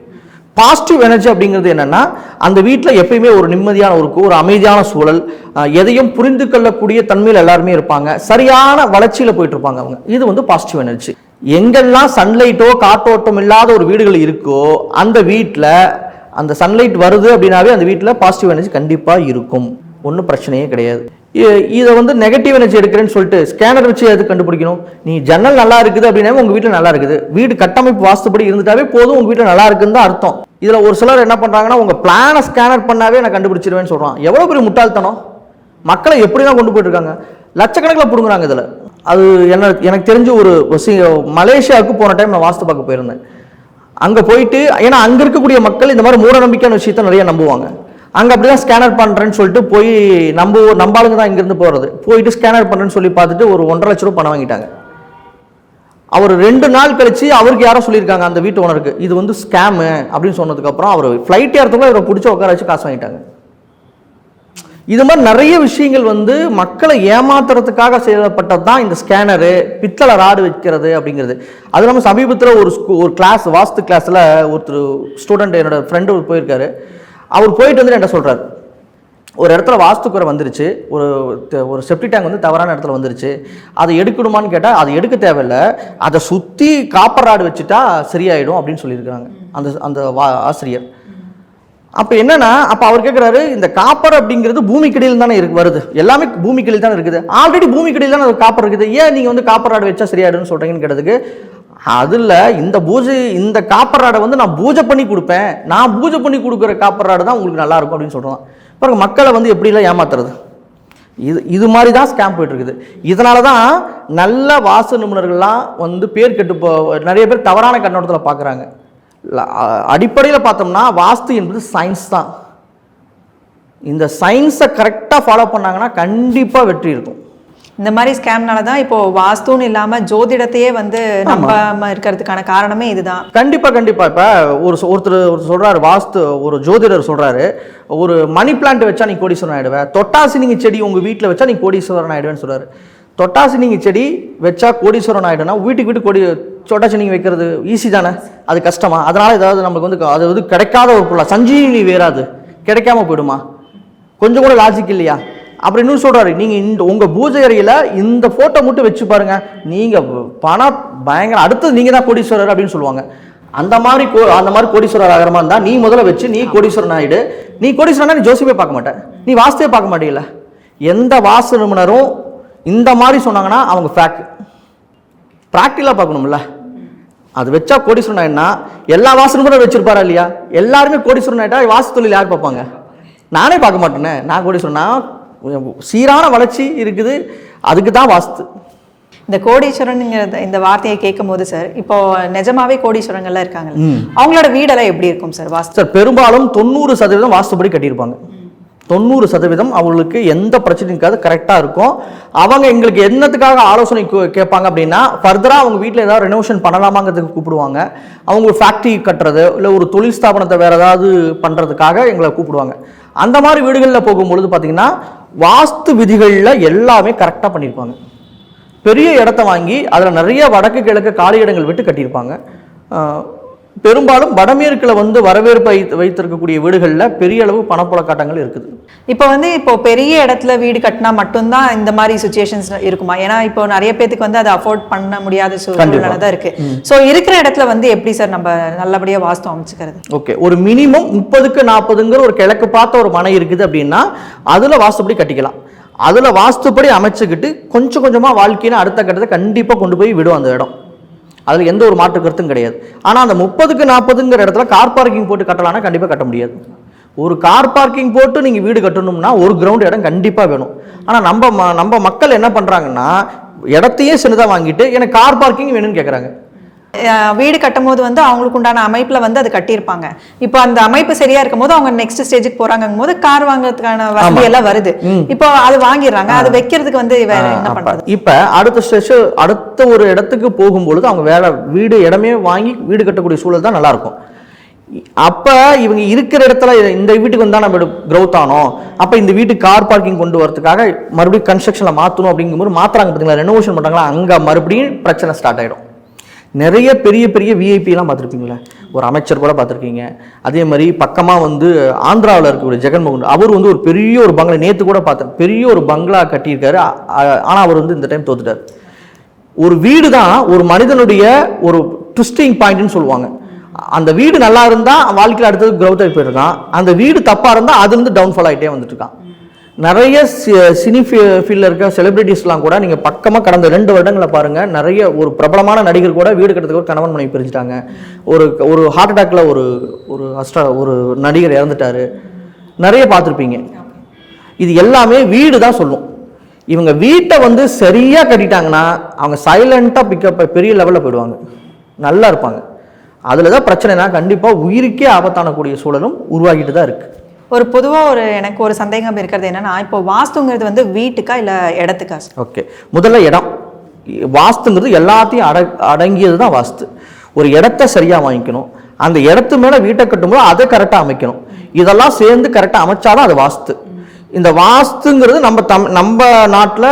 பாசிட்டிவ் எனர்ஜி அப்படிங்கிறது என்னென்னா அந்த வீட்டில் எப்பயுமே ஒரு நிம்மதியான ஒரு ஒரு அமைதியான சூழல் எதையும் புரிந்து கொள்ளக்கூடிய தன்மையில் எல்லாருமே இருப்பாங்க. சரியான வளர்ச்சியில் போயிட்டு இருப்பாங்க அவங்க. இது வந்து பாசிட்டிவ் எனர்ஜி எங்கெல்லாம் சன்லைட்டோ காற்றோட்டம் இல்லாத ஒரு வீடுகள் இருக்கோ அந்த வீட்டில் அந்த சன்லைட் வருது அப்படின்னாவே அந்த வீட்டில் பாசிட்டிவ் எனர்ஜி கண்டிப்பாக இருக்கும். ஒன்றும் பிரச்சனையே கிடையாது. இதை வந்து நெகட்டிவ் எனர்ஜி எடுக்கிறேன்னு சொல்லிட்டு ஸ்கேனர் வச்சு எது கண்டுபிடிக்கணும்? நீ ஜன்னல் நல்லா இருக்குது அப்படின்னாவே உங்கள் வீட்டில் நல்லா இருக்குது. வீடு கட்டமைப்பு வாஸ்துப்படி இருந்துட்டாவே போதும் உங்கள் வீட்டில் நல்லா இருக்குன்னு தான் அர்த்தம். இதில் ஒரு சிலர் என்ன பண்ணுறாங்கன்னா உங்கள் பிளானை ஸ்கேனர் பண்ணாவே நான் கண்டுபிடிச்சிருவேன்னு சொல்கிறான் எவ்வளோ பெரிய முட்டாள்தனம்? மக்களை எப்படி தான் கொண்டு போயிட்டு இருக்காங்க லட்சக்கணக்கில் பிடுங்குறாங்க இதில். அது என்ன எனக்கு தெரிஞ்சு ஒரு மலேசியாவுக்கு போன டைம் நான் வாஸ்து பார்க்க போயிருந்தேன். அங்கே போயிட்டு ஏன்னா அங்கே இருக்கக்கூடிய மக்கள் இந்த மாதிரி மூட நம்பிக்கையான விஷயத்த நிறைய நம்புவாங்க. அங்கே அப்படி தான் ஸ்கேனர் பண்ணுறேன்னு சொல்லிட்டு போய் நம்ப நம்பாளுங்க தான் இங்கேருந்து போகிறது போயிட்டு ஸ்கேனர் பண்ணுறேன்னு சொல்லி பார்த்துட்டு ஒரு ஒன்றரை லட்ச ரூபா பணம் வாங்கிட்டாங்க. அவர் ரெண்டு நாள் கழிச்சு அவருக்கு யாரோ சொல்லியிருக்காங்க அந்த வீட்டு ஓனருக்கு இது வந்து ஸ்கேமு அப்படின்னு சொன்னதுக்கப்புறம் அவர் ஃப்ளைட் ஏறத்துக்குள்ள இவரை பிடிச்சி உட்கார வச்சு காசு வாங்கிட்டாங்க. இது மாதிரி நிறைய விஷயங்கள் வந்து மக்களை ஏமாத்துறதுக்காக செய்யப்பட்டது தான் இந்த ஸ்கேனரு பித்தளை ராடு வைக்கிறது அப்படிங்கிறது. அது இல்லாமல் சமீபத்தில் ஒரு ஸ்கூ ஒரு கிளாஸ் வாஸ்து கிளாஸில் ஒருத்தர் ஸ்டூடெண்ட் என்னோடய ஃப்ரெண்டு போயிருக்காரு. அவர் போயிட்டு வந்து என்கிட்ட சொல்கிறார் ஒரு இடத்துல வாஸ்துக்குறை வந்துருச்சு ஒரு ஒரு செப்டி டேங்க் வந்து தவறான இடத்துல வந்துருச்சு அதை எடுக்கணுமான்னு கேட்டால் அது எடுக்க தேவையில்ல. அதை சுற்றி காப்பர் ராடு வச்சுட்டா சரியாயிடும் அப்படின்னு சொல்லியிருக்கிறாங்க அந்த அந்த வா ஆசிரியர். அப்போ என்னன்னா அப்போ அவர் கேட்குறாரு இந்த காப்பர் அப்படிங்கிறது பூமிக்கடியில் தானே இருக்கு வருது. எல்லாமே பூமிக்கடியில் தானே இருக்குது. ஆல்ரெடி பூமிக்கடியில் தானே காப்பர் இருக்குது. ஏன் நீங்கள் வந்து காப்பர் ராடு வச்சா சரியாயிடும்னு சொல்கிறீங்கன்னு கேட்டதுக்கு அதில் இந்த பூஜை இந்த காப்பர் ராடை வந்து நான் பூஜை பண்ணி கொடுப்பேன். நான் பூஜை பண்ணி கொடுக்குற காப்பர் ராடு தான் உங்களுக்கு நல்லாயிருக்கும் அப்படின்னு சொல்கிறான் பாருங்க மக்களை வந்து எப்படிலாம் ஏமாத்துறது? இது இது மாதிரி தான் ஸ்கேம் போயிட்டு இருக்குது இதனால தான் நல்ல வாச நிபுணர்கள்லாம் வந்து பேர் கெட்டு போ நிறைய பேர் தவறான கண்ணோட்டத்தில் பார்க்குறாங்க அடிப்படையில் பார்த்தோம்னா வாஸ்து என்பது சயின்ஸ் தான். இந்த சயின்ஸை கரெக்டாக ஃபாலோ பண்ணாங்கன்னா கண்டிப்பாக வெற்றி இருக்கும். இந்த மாதிரி ஸ்கேம்னால தான் இப்போ வாஸ்துன்னு இல்லாம ஜோதிடத்தையே வந்து நம்பாம இருக்கிறதுக்கான காரணமே இதுதான். கண்டிப்பாக கண்டிப்பாக இப்போ ஒரு ஒருத்தர் ஒருத்தர் சொல்கிறாரு வாஸ்து ஒரு ஜோதிடர் சொல்கிறாரு ஒரு மணி பிளான்ட் வச்சா நீ கோடீஸ்வரன் ஆயிடுவேன் தொட்டாசினிங்க செடி உங்கள் வீட்டில் வச்சா நீ கோடீஸ்வரன் ஆயிடுவேன்னு சொல்கிறாரு தொட்டாசினிங்க செடி வச்சா கோடீஸ்வரன் ஆயிடுனா வீட்டுக்கு வீட்டு கொடி தொட்டாசினிங்க வைக்கிறது ஈஸி தானே? அது கஷ்டமா? அதனால் ஏதாவது நமக்கு வந்து அது வந்து கிடைக்காத ஒரு பொருளா சஞ்சீவினி வேறாது. கிடைக்காம போயிடுமா? கொஞ்சம் கூட லாஜிக் இல்லையா? அப்புறம் இன்னும் சொல்கிறாரு நீங்கள் இந்த உங்கள் பூஜை அறையில் இந்த ஃபோட்டோ மட்டும் வச்சு பாருங்கள் நீங்கள் பணம் பயங்கர அடுத்தது நீங்கள் தான் கோடீஸ்வரர் அப்படின்னு சொல்லுவாங்க. அந்த மாதிரி கோ அந்த மாதிரி கோடீஸ்வரர் ஆகிற மாதிரி இருந்தால் நீ முதல்ல வச்சு நீ கோடீஸ்வரன் ஆகிடு நீ கோடீஸ்வரனா நீ ஜோசிப்பே பார்க்க மாட்டேன். நீ வாஸ்துவே பார்க்க மாட்டீங்கள எந்த வாச நிபுணரும் இந்த மாதிரி சொன்னாங்கன்னா அவங்க ஃபேக்ட் ப்ராக்டிக்கலாக பார்க்கணும்ல. அது வச்சா கோடீஸ்வரன் ஆகிடுனா எல்லா வாசு நிபுணரும் வச்சிருப்பாரா இல்லையா? எல்லாருமே கோடீஸ்வரன் ஆகிட்டா வாஸ்து தொழில் யார் பார்ப்பாங்க? நானே பார்க்க மாட்டேனே. நான் கோடீஸ்வரன்? நான் சீரான வளர்ச்சி இருக்குது. அதுக்கு தான் வாஸ்து. இந்த கோடீஸ்வரனுங்கிற இந்த வார்த்தையை கேட்கும் போது சார் இப்போ நிஜமாவே கோடீஸ்வரங்கள்லாம் இருக்காங்கல்ல. அவங்களோட வீடெல்லாம் எப்படி இருக்கும் சார் வாஸ்து? சார் பெரும்பாலும் தொண்ணூறு சதவீதம் வாஸ்துபடி கட்டியிருப்பாங்க. தொண்ணூறு சதவீதம் அவங்களுக்கு எந்த பிரச்சனையும் இருக்காது கரெக்டாக இருக்கும். அவங்க எங்களுக்கு என்னத்துக்காக ஆலோசனை கேட்பாங்க அப்படின்னா ஃபர்தராக அவங்க வீட்டில் ஏதாவது ரெனோவேஷன் பண்ணலாமாங்கிறதுக்கு கூப்பிடுவாங்க. அவங்க ஒரு ஃபேக்ட்ரி கட்டுறது இல்லை ஒரு தொழில் ஸ்தாபனத்தை வேறு ஏதாவது பண்ணுறதுக்காக எங்களை கூப்பிடுவாங்க. அந்த மாதிரி வீடுகளில் போகும்பொழுது பார்த்தீங்கன்னா வாஸ்து விதிகளில் எல்லாமே கரெக்டாக பண்ணியிருப்பாங்க பெரிய இடத்த வாங்கி அதில் நிறைய வடக்கு கிழக்கு காலி இடங்கள் விட்டு கட்டியிருப்பாங்க. பெரும்பாலும் வடமேற்கில் வந்து வரவேற்பு வைத்து வைத்திருக்கக்கூடிய வீடுகளில் பெரிய அளவு பணப்புழக்காட்டங்கள் இருக்குது. இப்போ வந்து இப்போ பெரிய இடத்துல வீடு கட்டினா மட்டும்தான் இந்த மாதிரி சுச்சுவேஷன்ஸ் இருக்குமா? ஏன்னா இப்போ நிறைய பேத்துக்கு வந்து அதை அஃபோர்ட் பண்ண முடியாத சூழ்நிலை தான் இருக்கு. ஸோ இருக்கிற இடத்துல வந்து எப்படி சார் நம்ம நல்லபடியா வாஸ்து அமைச்சுக்கிறது? ஓகே. ஒரு மினிமம் முப்பதுக்கு நாற்பதுங்கிற ஒரு கிழக்கு பார்த்த ஒரு மனை இருக்குது அப்படின்னா அதில் வாஸ்துப்படி கட்டிக்கலாம். அதில் வாஸ்துப்படி அமைச்சுக்கிட்டு கொஞ்சம் கொஞ்சமாக வாழ்க்கையில அடுத்த கட்டத்தை கண்டிப்பாக கொண்டு போய் விடும் அந்த இடம். அதில் எந்த ஒரு மாற்று கருத்தும் கிடையாது. ஆனால் அந்த முப்பதுக்கு நாற்பதுங்கிற இடத்துல கார் பார்க்கிங் போட்டு கட்டலாம்னா கண்டிப்பாக கட்ட முடியாது. ஒரு கார் பார்க்கிங் போட்டு நீங்கள் வீடு கட்டணும்னா ஒரு கிரவுண்ட் இடம் கண்டிப்பாக வேணும். ஆனால் நம்ம ம- நம்ம மக்கள் என்ன பண்ணுறாங்கன்னா இடத்தையே சின்னதாக வாங்கிட்டு எனக்கு கார் பார்க்கிங் வேணும்னு கேட்குறாங்க வீடு கட்டும் போது வந்து அவங்களுக்கு உண்டான அமைப்புல வந்து அது கட்டியிருப்பாங்க. இப்போ அந்த அமைப்பு சரியா இருக்கும் போது அவங்க நெக்ஸ்ட் ஸ்டேஜுக்கு போறாங்கும் போது கார் வாங்குறதுக்கான வசதி எல்லாம் வருது. இப்போ அது வாங்கிடுறாங்க. அது வைக்கிறதுக்கு வந்து வேற என்ன பண்றது? இப்ப அடுத்த ஸ்டெஷ அடுத்த ஒரு இடத்துக்கு போகும்பொழுது அவங்க வேற வீடு இடமே வாங்கி வீடு கட்டக்கூடிய சூழல் தான் நல்லா இருக்கும். அப்ப இவங்க இருக்கிற இடத்துல இந்த வீட்டுக்கு வந்தா நம்ம growth ஆனோம். அப்ப இந்த வீட்டுக்கு கார் பார்க்கிங் கொண்டு வரதுக்காக மறுபடியும் கன்ஸ்ட்ரக்ஷன்ல மாத்தணும் அப்படிங்கும்போது மாத்துறாங்க பாத்தீங்களா? ரெனோவேஷன் பண்றாங்களா? அங்க மறுபடியும் பிரச்சனை ஸ்டார்ட் ஆயிடும். நிறைய பெரிய பெரிய விஐபிலாம் பார்த்துருப்பீங்களே? ஒரு அமைச்சர் கூட பார்த்துருக்கீங்க. அதே மாதிரி பக்கமாக வந்து ஆந்திராவில் இருக்கக்கூடிய ஜெகன்மோகன் அவர் வந்து ஒரு பெரிய ஒரு பங்களா நேற்று கூட பார்த்தேன். பெரிய ஒரு பங்களா கட்டியிருக்காரு. ஆனால் அவர் வந்து இந்த டைம் தோத்துட்டார். ஒரு வீடு தான் ஒரு மனிதனுடைய ஒரு ட்விஸ்டிங் பாயிண்ட்னு சொல்லுவாங்க. அந்த வீடு நல்லா இருந்தால் வாழ்க்கையில் அடுத்தது growth ஆகி போயிருக்கான் அந்த வீடு தப்பாக இருந்தால் அதுலேருந்து டவுன்ஃபால் ஆகிட்டே வந்துட்டு இருக்கான். நிறைய சி- சினி ஃபீல்டில் இருக்க செலிபிரிட்டிஸ்லாம் கூட நீங்கள் பக்கமாக கடந்த ரெண்டு வருடங்களை பாருங்கள் நிறைய ஒரு பிரபலமான நடிகர் கூட வீடு கட்டுறதுக்கு ஒரு கணவன் மனைவி பிரிஞ்சுட்டாங்க. ஒரு ஒரு ஹார்ட் அட்டாக்ல ஒரு ஒரு அஸ்ட்ரா ஒரு நடிகர் இறந்துட்டாரு. நிறைய பார்த்துருப்பீங்க. இது எல்லாமே வீடு தான் சொல்லும். இவங்க வீட்டை வந்து சரியாக கட்டிட்டாங்கன்னா அவங்க சைலண்ட்டாக பிக்கப் பெரிய லெவலில் போயிடுவாங்க. நல்லா இருப்பாங்க. அதில் தான் பிரச்சனைனா கண்டிப்பாக உயிருக்கே ஆபத்தானக்கூடிய சூழலும் உருவாகிட்டு தான் இருக்குது ஒரு பொதுவாக ஒரு எனக்கு ஒரு சந்தேகம் இருக்கிறது என்னென்னா இப்போ வாஸ்துங்கிறது வந்து வீட்டுக்கா இல்லை இடத்துக்கா சார்? ஓகே. முதல்ல இடம். வாஸ்துங்கிறது எல்லாத்தையும் அட அடங்கியது தான் வாஸ்து. ஒரு இடத்த சரியாக வாங்கிக்கணும். அந்த இடத்து மேலே வீட்டை கட்டும்போது அதை கரெக்டாக அமைக்கணும். இதெல்லாம் சேர்ந்து கரெக்டாக அமைச்சாதான் அது வாஸ்து. இந்த வாஸ்துங்கிறது நம்ம தம் நம்ம நாட்டில்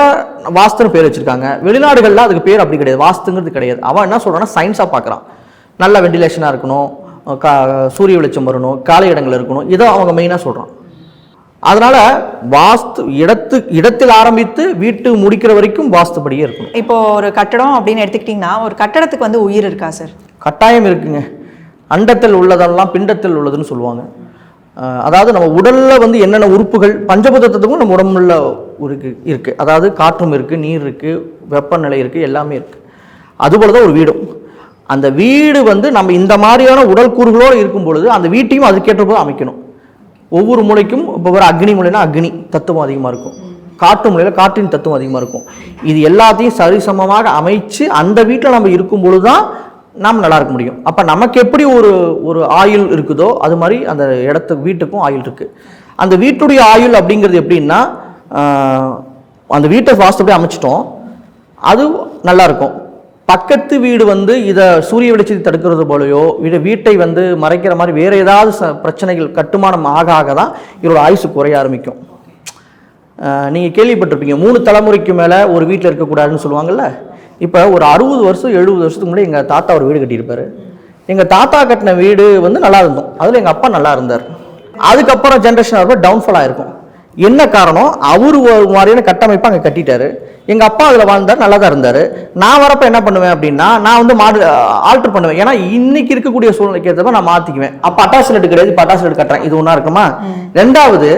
வாஸ்துன்னு பேர் வச்சுருக்காங்க. வெளிநாடுகளில் அதுக்கு பேர் அப்படி கிடையாது. வாஸ்துங்கிறது கிடையாது. அவன் என்ன சொல்கிறான்னா சயின்ஸாக பார்க்குறான். நல்ல வெண்டிலேஷனாக இருக்கணும். கா சூரிய வெளிச்சம் வரணும் காலை இடங்கள் இருக்கணும் இதை அவங்க மெயினாக சொல்கிறான் அதனால வாஸ்து இடத்து இடத்தில் ஆரம்பித்து வீட்டு முடிக்கிற வரைக்கும் வாஸ்துபடியே இருக்கணும். இப்போ ஒரு கட்டடம் அப்படின்னு எடுத்துக்கிட்டிங்கன்னா ஒரு கட்டடத்துக்கு வந்து உயிர் இருக்கா சார் கட்டாயம் இருக்குங்க. அண்டத்தில் உள்ளதெல்லாம் பிண்டத்தில் உள்ளதுன்னு சொல்லுவாங்க. அதாவது நம்ம உடல்ல வந்து என்னென்ன உறுப்புகள் பஞ்சபூதத்துக்கும் நம்ம உடம்புல இருக்கு இருக்கு. அதாவது காற்றும் இருக்கு நீர் இருக்கு வெப்பநிலை இருக்கு எல்லாமே இருக்கு. அதுபோல தான் ஒரு வீடும். அந்த வீடு வந்து நம்ம இந்த மாதிரியான உடல் கூறுகளோடு இருக்கும் பொழுது அந்த வீட்டையும் அதுக்கேற்ற போது அமைக்கணும். ஒவ்வொரு மூலைக்கும் இப்போ ஒரு அக்னி மூலைனா அக்னி தத்துவம் அதிகமாக இருக்கும். காற்று மூலையில் காற்றின் தத்துவம் அதிகமாக இருக்கும். இது எல்லாத்தையும் சரிசமமாக அமைச்சு அந்த வீட்டில் நம்ம இருக்கும் பொழுது தான் நாம் நல்லா இருக்க முடியும். அப்போ நமக்கு எப்படி ஒரு ஒரு ஆயுள் இருக்குதோ அது மாதிரி அந்த இடத்துக்கு வீட்டுக்கும் ஆயுள் இருக்குது அந்த வீட்டுடைய ஆயுள் அப்படிங்கிறது எப்படின்னா அந்த வீட்டை வாஸ்துப்படி அமைச்சிட்டோம். அது நல்லாயிருக்கும் பக்கத்து வீடு வந்து இதை சூரிய வெளிச்சத்தை தடுக்கிறது போலயோ இதை வீட்டை வந்து மறைக்கிற மாதிரி வேற ஏதாவது ச- பிரச்சனைகள் கட்டுமானம் ஆக ஆக தான் இதோட ஆயுசு குறைய ஆரம்பிக்கும். நீங்கள் கேள்விப்பட்டிருப்பீங்க மூணு தலைமுறைக்கு மேலே ஒரு வீட்டில் இருக்கக்கூடாதுன்னு சொல்லுவாங்கல்ல? இப்போ ஒரு அறுபது வருஷம் எழுபது வருஷத்துக்கு முன்னாடி எங்கள் தாத்தா ஒரு வீடு கட்டியிருப்பாரு. எங்கள் தாத்தா கட்டின வீடு வந்து நல்லா இருந்தோம். அதில் எங்கள் அப்பா நல்லா இருந்தார். அதுக்கப்புறம் ஜென்ரேஷன் வரப்போ டவுன்ஃபால் ஆகிருக்கும் என்ன காரணம்? அவரு ஒரு மாதிரியான கட்டமைப்பை அங்கே கட்டிட்டாரு. எங்க அப்பா அதில் வாழ்ந்தார் நல்லா தான் இருந்தார். நான் வரப்ப என்ன பண்ணுவேன் அப்படின்னா நான் வந்து மாடு ஆல்டர் பண்ணுவேன். ஏன்னா இன்னைக்கு இருக்கக்கூடிய சூழ்நிலைக்கு ஏற்றப்ப நான் மாத்திக்குவேன். அப்போ அட்டாச் கிடையாது இப்போ அட்டாச் கட்டுறேன். இது ஒன்றா இருக்குமா? ரெண்டாவது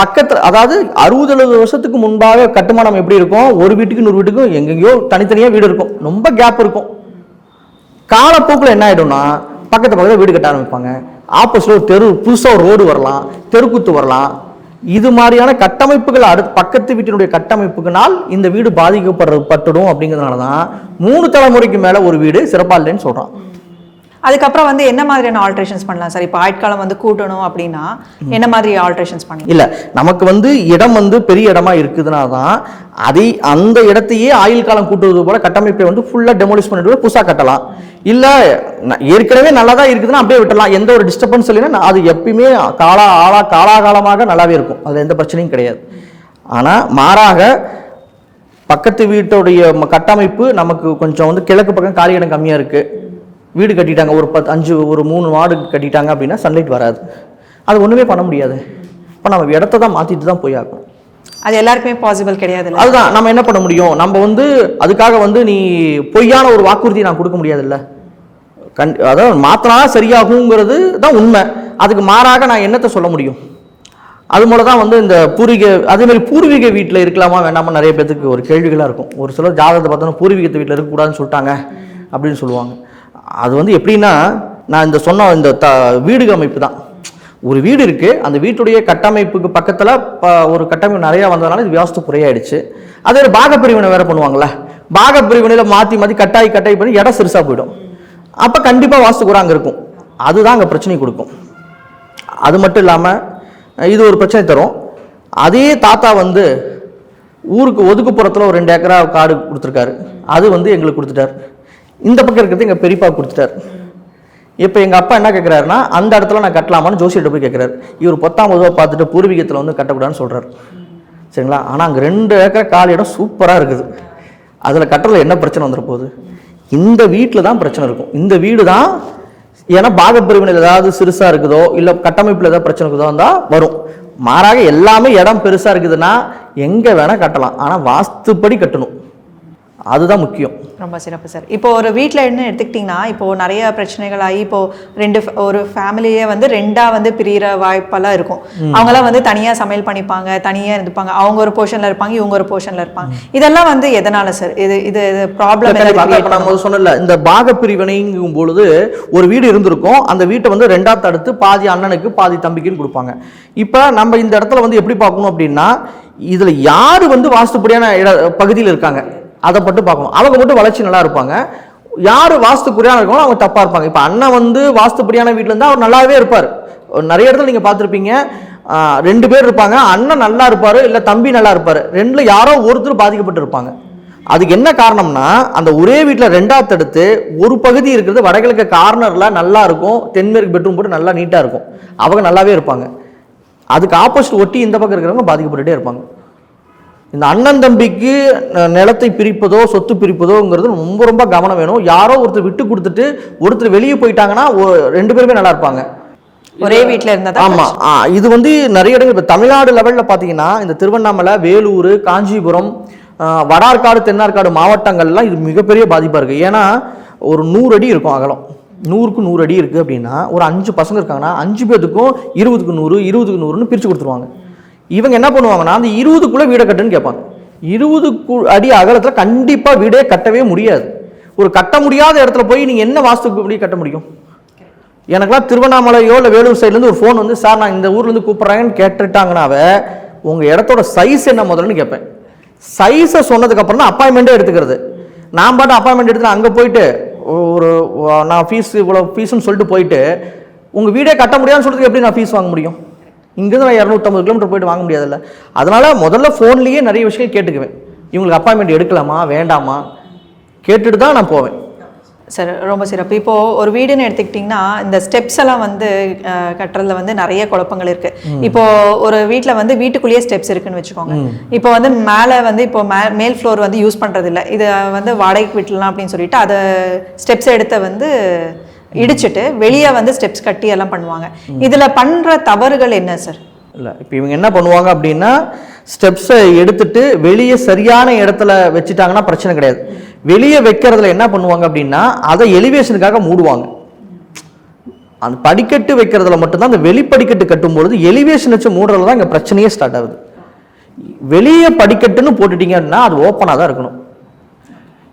பக்கத்துல அதாவது அறுபது எழுபது வருஷத்துக்கு முன்பாக கட்டுமானம் எப்படி இருக்கும்? ஒரு வீட்டுக்கு இன்னொரு வீட்டுக்கும் எங்கெங்கேயோ தனித்தனியா வீடு இருக்கும். ரொம்ப கேப் இருக்கும். காலப்போக்கில் என்ன ஆயிடும்னா பக்கத்து பக்கத்துல வீடு கட்ட ஆரம்பிப்பாங்க. ஆப்போசிட்ல ஒரு தெரு புதுசா ஒரு ரோடு வரலாம். தெருக்குத்து வரலாம். இது மாதிரியான கட்டமைப்புகள் அடுத்து பக்கத்து வீட்டினுடைய கட்டமைப்புகளால் இந்த வீடு பாதிக்கப்படுறது பட்டுடும் அப்படிங்கிறதுனால தான் மூணு தலைமுறைக்கு மேல ஒரு வீடு சிறப்பா இல்லைன்னு சொல்றான் அதுக்கப்புறம் வந்து என்ன மாதிரியான ஆல்ட்ரேஷன்ஸ் பண்ணலாம்? சார் இப்போ ஆட்காலம் வந்து கூட்டணும் அப்படின்னா என்ன மாதிரி ஆல்ட்ரேஷன்ஸ் பண்ணி இல்ல நமக்கு வந்து இடம் வந்து பெரிய இடமா இருக்குதுன்னா தான் அதை அந்த இடத்தையே ஆயுள் காலம் கூட்டுவது போல கட்டமைப்பை வந்து ஃபுல்லா டெமோலிஷ் பண்ணிட்டு புதுசா கட்டலாம். இல்லை ஏற்கனவே நல்லா தான் இருக்குதுன்னா அப்படியே விட்டுறலாம் எந்த ஒரு டிஸ்டர்பன்ஸ் இல்லைன்னா அது எப்பயுமே காலா ஆளா காலாகாலமாக நல்லாவே இருக்கும். அதில் எந்த பிரச்சனையும் கிடையாது. ஆனால் மாறாக பக்கத்து வீட்டுடைய கட்டமைப்பு நமக்கு கொஞ்சம் வந்து கிழக்கு பக்கம் காலி இடம் கம்மியாக இருக்குது வீடு கட்டிட்டாங்க. ஒரு பத்து அஞ்சு ஒரு மூணு வார்டு கட்டிட்டாங்க அப்படின்னா சன்லைட் வராது. அது ஒன்றுமே பண்ண முடியாது. இப்போ நம்ம இடத்த தான் மாற்றிட்டு தான் போய் ஆகணும். அது எல்லாருக்குமே பாசிபிள் கிடையாது அதுதான் நம்ம என்ன பண்ண முடியும்? நம்ம வந்து அதுக்காக வந்து நீ பொய்யான ஒரு வாக்குறுதி நான் கொடுக்க முடியாதுல்ல? கண் அதாவது மாத்தினா சரியாகுங்கிறது தான் உண்மை. அதுக்கு மாறாக நான் என்னத்தை சொல்ல முடியும்? அது மூலம் தான் வந்து இந்த பூர்வீக அதே மாதிரி பூர்வீக வீட்டில் இருக்கலாமா வேண்டாமா நிறைய பேத்துக்கு ஒரு கேள்விகளாக இருக்கும். ஒரு சிலர் ஜாதகத்தை பார்த்தோன்னா பூர்வீகத்து வீட்டில் இருக்கக்கூடாதுன்னு சொல்லிட்டாங்க அப்படின்னு சொல்லுவாங்க. அது வந்து எப்படின்னா நான் இந்த சொன்ன இந்த த வீடு அமைப்பு தான். ஒரு வீடு இருக்குது அந்த வீட்டுடைய கட்டமைப்புக்கு பக்கத்தில் ஒரு கட்டமைப்பு நிறையா வந்ததுனால இது வியாஸ்து குறையாயிடுச்சு. அதே ஒரு பாகப்பிரிவினை வேறு பண்ணுவாங்களே பாகப்பிரிவினையில் மாற்றி மாற்றி கட்டாய் கட்டாய் பண்ணி இடம் சிறுசாக போயிடும். அப்போ கண்டிப்பாக வாஸ்து குறை அங்கே இருக்கும். அதுதான் அங்கே பிரச்சனை கொடுக்கும். அது மட்டும் இல்லாமல் இது ஒரு பிரச்சனை தரும். அதே தாத்தா வந்து ஊருக்கு ஒதுக்குப்புறத்தில் ஒரு ரெண்டு ஏக்கரா காடு கொடுத்துருக்காரு. அது வந்து எங்களுக்கு கொடுத்துட்டார். இந்த பக்கம் இருக்கிறது எங்கள் பெரியப்பா கொடுத்துட்டார். இப்போ எங்கள் அப்பா என்ன கேட்குறாருன்னா அந்த இடத்துல நான் கட்டலாமான்னு ஜோசியிட்ட போய் கேட்குறாரு இவர் பத்தாம் உதவ பார்த்துட்டு பூர்வீகத்தில் வந்து கட்டக்கூடாதுன்னு சொல்கிறார் சரிங்களா? ஆனால் அங்கே ரெண்டு ஏக்கர் காலி இடம் சூப்பராக இருக்குது. அதில் கட்டுறதுல என்ன பிரச்சனை வந்துட போகுது? இந்த வீட்டில் தான் பிரச்சனை இருக்கும். இந்த வீடு தான் ஏன்னா பாகப்பிரிவினையில் ஏதாவது சிறுசாக இருக்குதோ இல்லை கட்டமைப்பில் ஏதாவது பிரச்சனை இருக்குதோ இருந்தால் வரும். மாறாக எல்லாமே இடம் பெருசாக இருக்குதுன்னா எங்கே வேணால் கட்டலாம். ஆனால் வாஸ்துப்படி கட்டணும். அதுதான் முக்கியம். ரொம்ப சிறப்பு சார். இப்போ ஒரு வீட்டில் என்ன எடுத்துக்கிட்டிங்கன்னா இப்போ நிறைய பிரச்சனைகள் ஆகி இப்போ ரெண்டு ஒரு ஃபேமிலியே வந்து ரெண்டா வந்து பிரியிற வாய்ப்பெல்லாம் இருக்கும். அவங்களாம் வந்து தனியா சமையல் பண்ணிப்பாங்க தனியா இருந்துப்பாங்க. அவங்க ஒரு போர்ஷன்ல இருப்பாங்க இவங்க ஒரு போர்ஷன்ல இருப்பாங்க. இதெல்லாம் வந்து எதனால சார்? இது இது ப்ராப்ளம் சொன்னேன்ல, இந்த பாக பிரிவினைங்கும் பொழுது ஒரு வீடு இருந்திருக்கும் அந்த வீட்டை வந்து ரெண்டா தடுத்து பாதி அண்ணனுக்கு பாதி தம்பிக்குன்னு கொடுப்பாங்க. இப்ப நம்ம இந்த இடத்துல வந்து எப்படி பார்க்கணும் அப்படின்னா இதுல யாரு வந்து வாஸ்துப்படியான இட பகுதியில் இருக்காங்க? அதை மட்டும் பார்க்கணும். அவங்க மட்டும் வளர்ச்சி நல்லா இருப்பாங்க. யார் வாஸ்துக்குரியான இருக்காங்களோ அவங்க தப்பாக இருப்பாங்க. இப்போ அண்ணன் வந்து வாஸ்துப்படியான வீட்டில் இருந்தால் அவர் நல்லாவே இருப்பார். நிறைய இடத்துல நீங்கள் பார்த்துருப்பீங்க. ரெண்டு பேர் இருப்பாங்க. அண்ணன் நல்லா இருப்பார் இல்லை தம்பி நல்லா இருப்பார். ரெண்டில் யாரோ ஒருத்தர் பாதிக்கப்பட்டு இருப்பாங்க. அதுக்கு என்ன காரணம்னா அந்த ஒரே வீட்டில் ரெண்டாவது தடுத்து ஒரு பகுதி இருக்கிறது வடகிழக்கு கார்னரில் நல்லா இருக்கும். தென்மேற்கு பெட்ரூம் போட்டு நல்லா நீட்டாக இருக்கும். அவங்க நல்லாவே இருப்பாங்க. அதுக்கு ஆப்போசிட் ஒட்டி இந்த பக்கம் இருக்கிறவங்க பாதிக்கப்பட்டுட்டே இருப்பாங்க. இந்த அண்ணன் தம்பிக்கு நிலத்தை பிரிப்பதோ சொத்து பிரிப்பதோங்கிறது ரொம்ப ரொம்ப கவனம் வேணும். யாரோ ஒருத்தர் விட்டு கொடுத்துட்டு ஒருத்தர் வெளியே போயிட்டாங்கன்னா ரெண்டு பேருமே நல்லா இருப்பாங்க. ஒரே வீட்ல இருந்தா தான் ஆமா. ஆ, இது வந்து நிறைய இடங்கள் இப்போ தமிழ்நாடு லெவல்ல பாத்தீங்கன்னா இந்த திருவண்ணாமலை வேலூர் காஞ்சிபுரம் வடார்காடு தென்னார்காடு மாவட்டங்கள்லாம் இது மிகப்பெரிய பாதிப்பா இருக்கு. ஏன்னா ஒரு நூறு அடி இருக்கும் அகலம். நூறுக்கு நூறு அடி இருக்கு அப்படின்னா ஒரு அஞ்சு பசங்க இருக்காங்கன்னா அஞ்சு பேத்துக்கும் இருபதுக்கு நூறு இருபதுக்கு நூறுன்னு பிரிச்சு கொடுத்துருவாங்க. இவங்க என்ன பண்ணுவாங்கன்னா அந்த இருபதுக்குள்ளே வீடை கட்டுன்னு கேட்பாங்க. இருபது அடி அகலத்தில் கண்டிப்பாக வீடே கட்டவே முடியாது. ஒரு கட்ட முடியாத இடத்துல போய் நீங்கள் என்ன வாஸ்துக்கு எப்படி கட்ட முடியும்? எனக்கெல்லாம் திருவண்ணாமலையோ இல்லை வேலூர் சைட்லேருந்து ஒரு ஃபோன் வந்து சார் நான் இந்த ஊர்லேருந்து கூப்பிட்றேன்னு கேட்டுட்டாங்கனாவே உங்கள் இடத்தோட சைஸ் என்ன முதல்லன்னு கேட்பேன். சைஸை சொன்னதுக்கப்புறம் தான் அப்பாயின்மெண்ட்டே எடுத்துக்கிறது. நான் பாட்டு அப்பாயின்மெண்ட் எடுத்து அங்கே போயிட்டு ஒரு நான் ஃபீஸ் இவ்வளோ ஃபீஸ்னு சொல்லிட்டு போயிட்டு உங்கள் வீடே கட்ட முடியாதுன்னு சொல்கிறதுக்கு எப்படி நான் ஃபீஸ் வாங்க முடியும்? இங்கேருந்து நான் இரநூத்தம்பது கிலோமீட்டர் போயிட்டு வாங்க முடியாதுல்ல. அதனால முதல்ல ஃபோன்லேயே நிறைய விஷயம் கேட்டுக்குவேன். இவங்களுக்கு அப்பாயின்மெண்ட் எடுக்கலாமா? வேண்டாமா? கேட்டுட்டு தான் நான் போவேன். சார் ரொம்ப சிறப்பு. இப்போ ஒரு வீடுன்னு எடுத்துக்கிட்டிங்கன்னா இந்த ஸ்டெப்ஸ் எல்லாம் வந்து கட்டுறதுல வந்து நிறைய குழப்பங்கள் இருக்கு. இப்போ ஒரு வீட்ல வந்து வீட்டுக்குள்ளேயே ஸ்டெப்ஸ் இருக்குன்னு வச்சுக்கோங்க. இப்போ வந்து மேலே வந்து இப்போ மே மேல் ஃப்ளோர் வந்து யூஸ் பண்றது இல்ல இதை வந்து வாடகைக்கு விட்டுலாம் அப்படின்னு சொல்லிட்டு அதை ஸ்டெப்ஸ் எடுத்த வந்து இடிச்சிட்டு வெளியே வந்து ஸ்டெப்ஸ் கட்டி எல்லாம் பண்ணுவாங்க. இதுல பண்ற தவறுகள் என்ன சார் இல்லை இப்போ இவங்க என்ன பண்ணுவாங்க அப்படின்னா ஸ்டெப்ஸை எடுத்துட்டு வெளியே சரியான இடத்துல வச்சுட்டாங்கன்னா பிரச்சனை கிடையாது. வெளியே வைக்கிறதுல என்ன பண்ணுவாங்க அப்படின்னா அதை எலிவேஷனுக்காக மூடுவாங்க. அந்த படிக்கட்டு வைக்கிறதுல மட்டும்தான் அந்த வெளிப்படிக்கட்டு கட்டும் பொழுது எலிவேஷன் வச்சு மூடுறதுல தான் இங்கே பிரச்சனையே ஸ்டார்ட் ஆகுது. வெளியே படிக்கட்டுன்னு போட்டுட்டீங்க அப்படின்னா அது ஓப்பனாக தான் இருக்கணும்.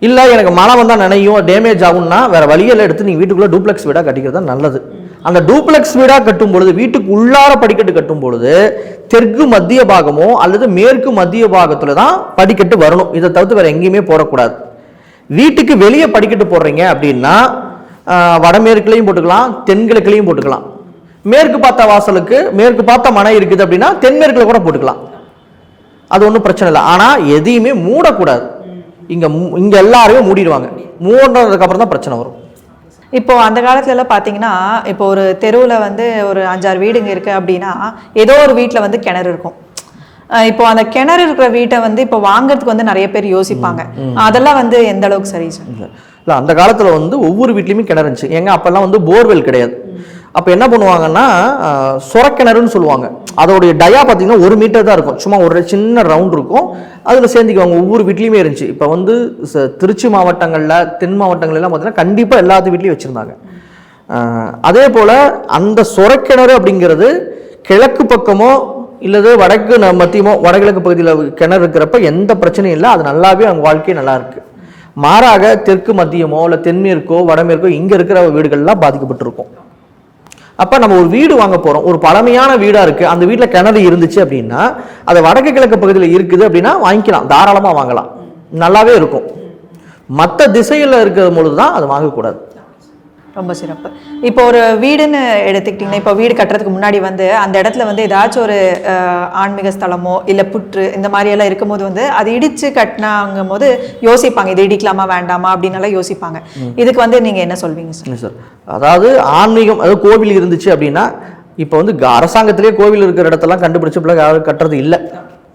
இல்லை எனக்கு மழை வந்தால் நினையும் டேமேஜ் ஆகும்னா வேறு வழியில் எடுத்து நீங்கள் வீட்டுக்குள்ளே டூப்ளெக்ஸ் வீடாக கட்டிக்கிறது தான் நல்லது. அந்த டூப்ளெக்ஸ் வீடாக கட்டும் பொழுது வீட்டுக்கு உள்ளார படிக்கட்டு கட்டும் பொழுது தெற்கு மத்திய பாகமோ அல்லது மேற்கு மத்திய பாகத்தில் தான் படிக்கட்டு வரணும். இதை தவிர்த்து வேறு எங்கேயுமே போடக்கூடாது. வீட்டுக்கு வெளியே படிக்கட்டு போடுறீங்க அப்படின்னா வடமேற்குலேயும் வடமேற்குலையும் போட்டுக்கலாம் தென்கிழக்குலையும் போட்டுக்கலாம். மேற்கு பார்த்த வாசலுக்கு மேற்கு பார்த்த மனை இருக்குது அப்படின்னா தென்மேற்கில் கூட போட்டுக்கலாம். அது ஒன்றும் பிரச்சனை இல்லை. ஆனால் எதையுமே மூடக்கூடாது. இங்கே இங்கே எல்லாரையும் மூடிடுவாங்க. மூடினதுக்கு அப்புறம் தான் பிரச்சனை வரும். இப்போ அந்த காலத்துல எல்லாம் பாத்தீங்கன்னா இப்போ ஒரு தெருவுல வந்து ஒரு அஞ்சாறு வீடுங்க இருக்கு அப்படின்னா ஏதோ ஒரு வீட்ல வந்து கிணறு இருக்கும். இப்போ அந்த கிணறு இருக்கிற வீட்டை வந்து இப்போ வாங்குறதுக்கு வந்து நிறைய பேர் யோசிப்பாங்க. அதெல்லாம் வந்து எந்த அளவுக்கு சரி சார்? இல்லை இல்லை அந்த காலத்தில் வந்து ஒவ்வொரு வீட்லேயுமே கிணறு இருந்துச்சு. எங்க அப்போல்லாம் வந்து போர்வெல் கிடையாது. அப்போ என்ன பண்ணுவாங்கன்னா சுரக்கிணறுன்னு சொல்லுவாங்க. அதோடைய டயா பார்த்தீங்கன்னா ஒரு மீட்டர் தான் இருக்கும். சும்மா ஒரு சின்ன ரவுண்ட் இருக்கும். அதில் சேர்ந்துக்குவாங்க. ஒவ்வொரு வீட்லேயுமே இருந்துச்சு. இப்போ வந்து திருச்சி மாவட்டங்களில் தென் மாவட்டங்கள்லாம் பார்த்தீங்கன்னா கண்டிப்பாக எல்லாத்து வீட்லேயும் வச்சுருந்தாங்க. அதே போல் அந்த சொரக்கிணறு அப்படிங்கிறது கிழக்கு பக்கமோ இல்லது வடக்கு மத்தியமோ வடகிழக்கு பகுதியில் கிணறு இருக்கிறப்ப எந்த பிரச்சனையும் இல்லை. அது நல்லாவே அவங்க வாழ்க்கை நல்லா இருக்குது மாறாக தெற்கு மத்தியமோ இல்லை தென்மேற்கோ வடமேற்கோ இங்கே இருக்கிற வீடுகள்லாம் பாதிக்கப்பட்டிருக்கும். அப்போ நம்ம ஒரு வீடு வாங்க போகிறோம் ஒரு பழமையான வீடாக இருக்குது அந்த வீட்டில் கிணறு இருந்துச்சு அப்படின்னா அது வடக்கு கிழக்கு பகுதியில் இருக்குது அப்படின்னா வாங்கிக்கலாம். தாராளமாக வாங்கலாம். நல்லாவே இருக்கும். மற்ற திசையில் இருக்கிற பொழுது தான் அதை வாங்கக்கூடாது. ரொம்ப சிறப்பு. இப்போ ஒரு வீடுன்னு எடுத்துக்கிட்டிங்கன்னா இப்போ வீடு கட்டுறதுக்கு முன்னாடி வந்து அந்த இடத்துல வந்து ஏதாச்சும் ஒரு ஆன்மீக ஸ்தலமோ இல்லை புற்று இந்த மாதிரி எல்லாம் இருக்கும்போது வந்து அது இடிச்சு கட்டினாங்கும் போது யோசிப்பாங்க இது இடிக்கலாமா வேண்டாமா அப்படின்னு எல்லாம் யோசிப்பாங்க. இதுக்கு வந்து நீங்க என்ன சொல்வீங்க சார்? சார். அதாவது ஆன்மீகம் அதாவது கோவில் இருந்துச்சு அப்படின்னா இப்போ வந்து அரசாங்கத்திலேயே கோவில் இருக்கிற இடத்தெல்லாம் கண்டுபிடிச்சு யாரும் கட்டுறது இல்லை.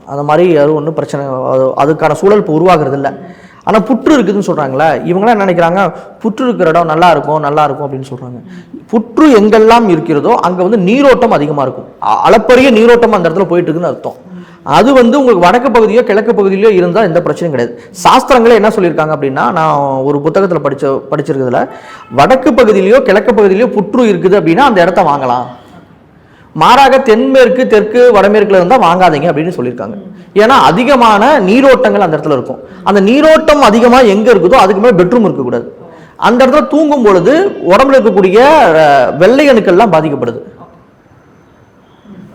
அந்த மாதிரி யாரும் ஒன்றும் பிரச்சனை அது- அதுக்கான சூழல் இப்போ உருவாகிறது இல்லை. ஆனால் புற்று இருக்குதுன்னு சொல்கிறாங்களே இவங்களாம் என்ன நினைக்கிறாங்க புற்று இருக்கிற இடம் நல்லா இருக்கும் நல்லா இருக்கும் அப்படின்னு சொல்கிறாங்க புற்று எங்கெல்லாம் இருக்கிறதோ அங்கே வந்து நீரோட்டம் அதிகமாக இருக்கும். அளப்பரிய நீரோட்டம் அந்த இடத்துல போயிட்டு இருக்குன்னு அர்த்தம். அது வந்து உங்களுக்கு வடக்கு பகுதியோ கிழக்கு பகுதியிலோ இருந்தால் எந்த பிரச்சனையும் கிடையாது. சாஸ்திரங்களே என்ன சொல்லியிருக்காங்க அப்படின்னா நான் ஒரு புத்தகத்தில் படித்த படிச்சிருக்கிறதுல வடக்கு பகுதியிலையோ கிழக்கு பகுதியிலையோ புற்று இருக்குது அப்படின்னா அந்த இடத்த வாங்கலாம். மாறாக தென்மேற்கு தெற்கு வடமேற்குல இருந்தால் வாங்காதீங்க அப்படின்னு சொல்லியிருக்காங்க. ஏன்னா அதிகமான நீரோட்டங்கள் அந்த இடத்துல இருக்கும். அந்த நீரோட்டம் அதிகமாக எங்கே இருக்குதோ அதுக்கு மேலே பெட்ரூம் இருக்கக்கூடாது. அந்த இடத்துல தூங்கும் பொழுது உடம்புல இருக்கக்கூடிய வெள்ளை அணுக்கள்லாம் பாதிக்கப்படுது.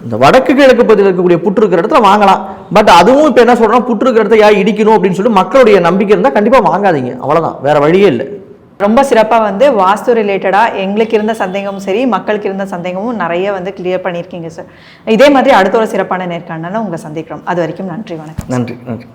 இந்த வடக்கு கிழக்கு பகுதியில் இருக்கக்கூடிய புற்று இருக்கிற இடத்துல வாங்கலாம். பட் அதுவும் இப்போ என்ன சொல்றோம்னா புற்று இருக்கிற இடத்த யா இடிக்கணும் அப்படின்னு சொல்லிட்டு மக்களுடைய நம்பிக்கை இருந்தால் கண்டிப்பாக வாங்காதீங்க. அவ்வளோதான் வேற வழியே இல்லை. ரொம்ப சிறப்பாக வந்து வாஸ்து ரிலேட்டடாக எங்களுக்கு இருந்த சந்தேகமும் சரி மக்களுக்கு இருந்த சந்தேகமும் நிறைய வந்து கிளியர் பண்ணியிருக்கீங்க சார் இதே மாதிரி அடுத்த ஒரு சிறப்பான நேர்காணல உங்கள் சந்திக்கிறோம். அது வரைக்கும் நன்றி வணக்கம் நன்றி நன்றி.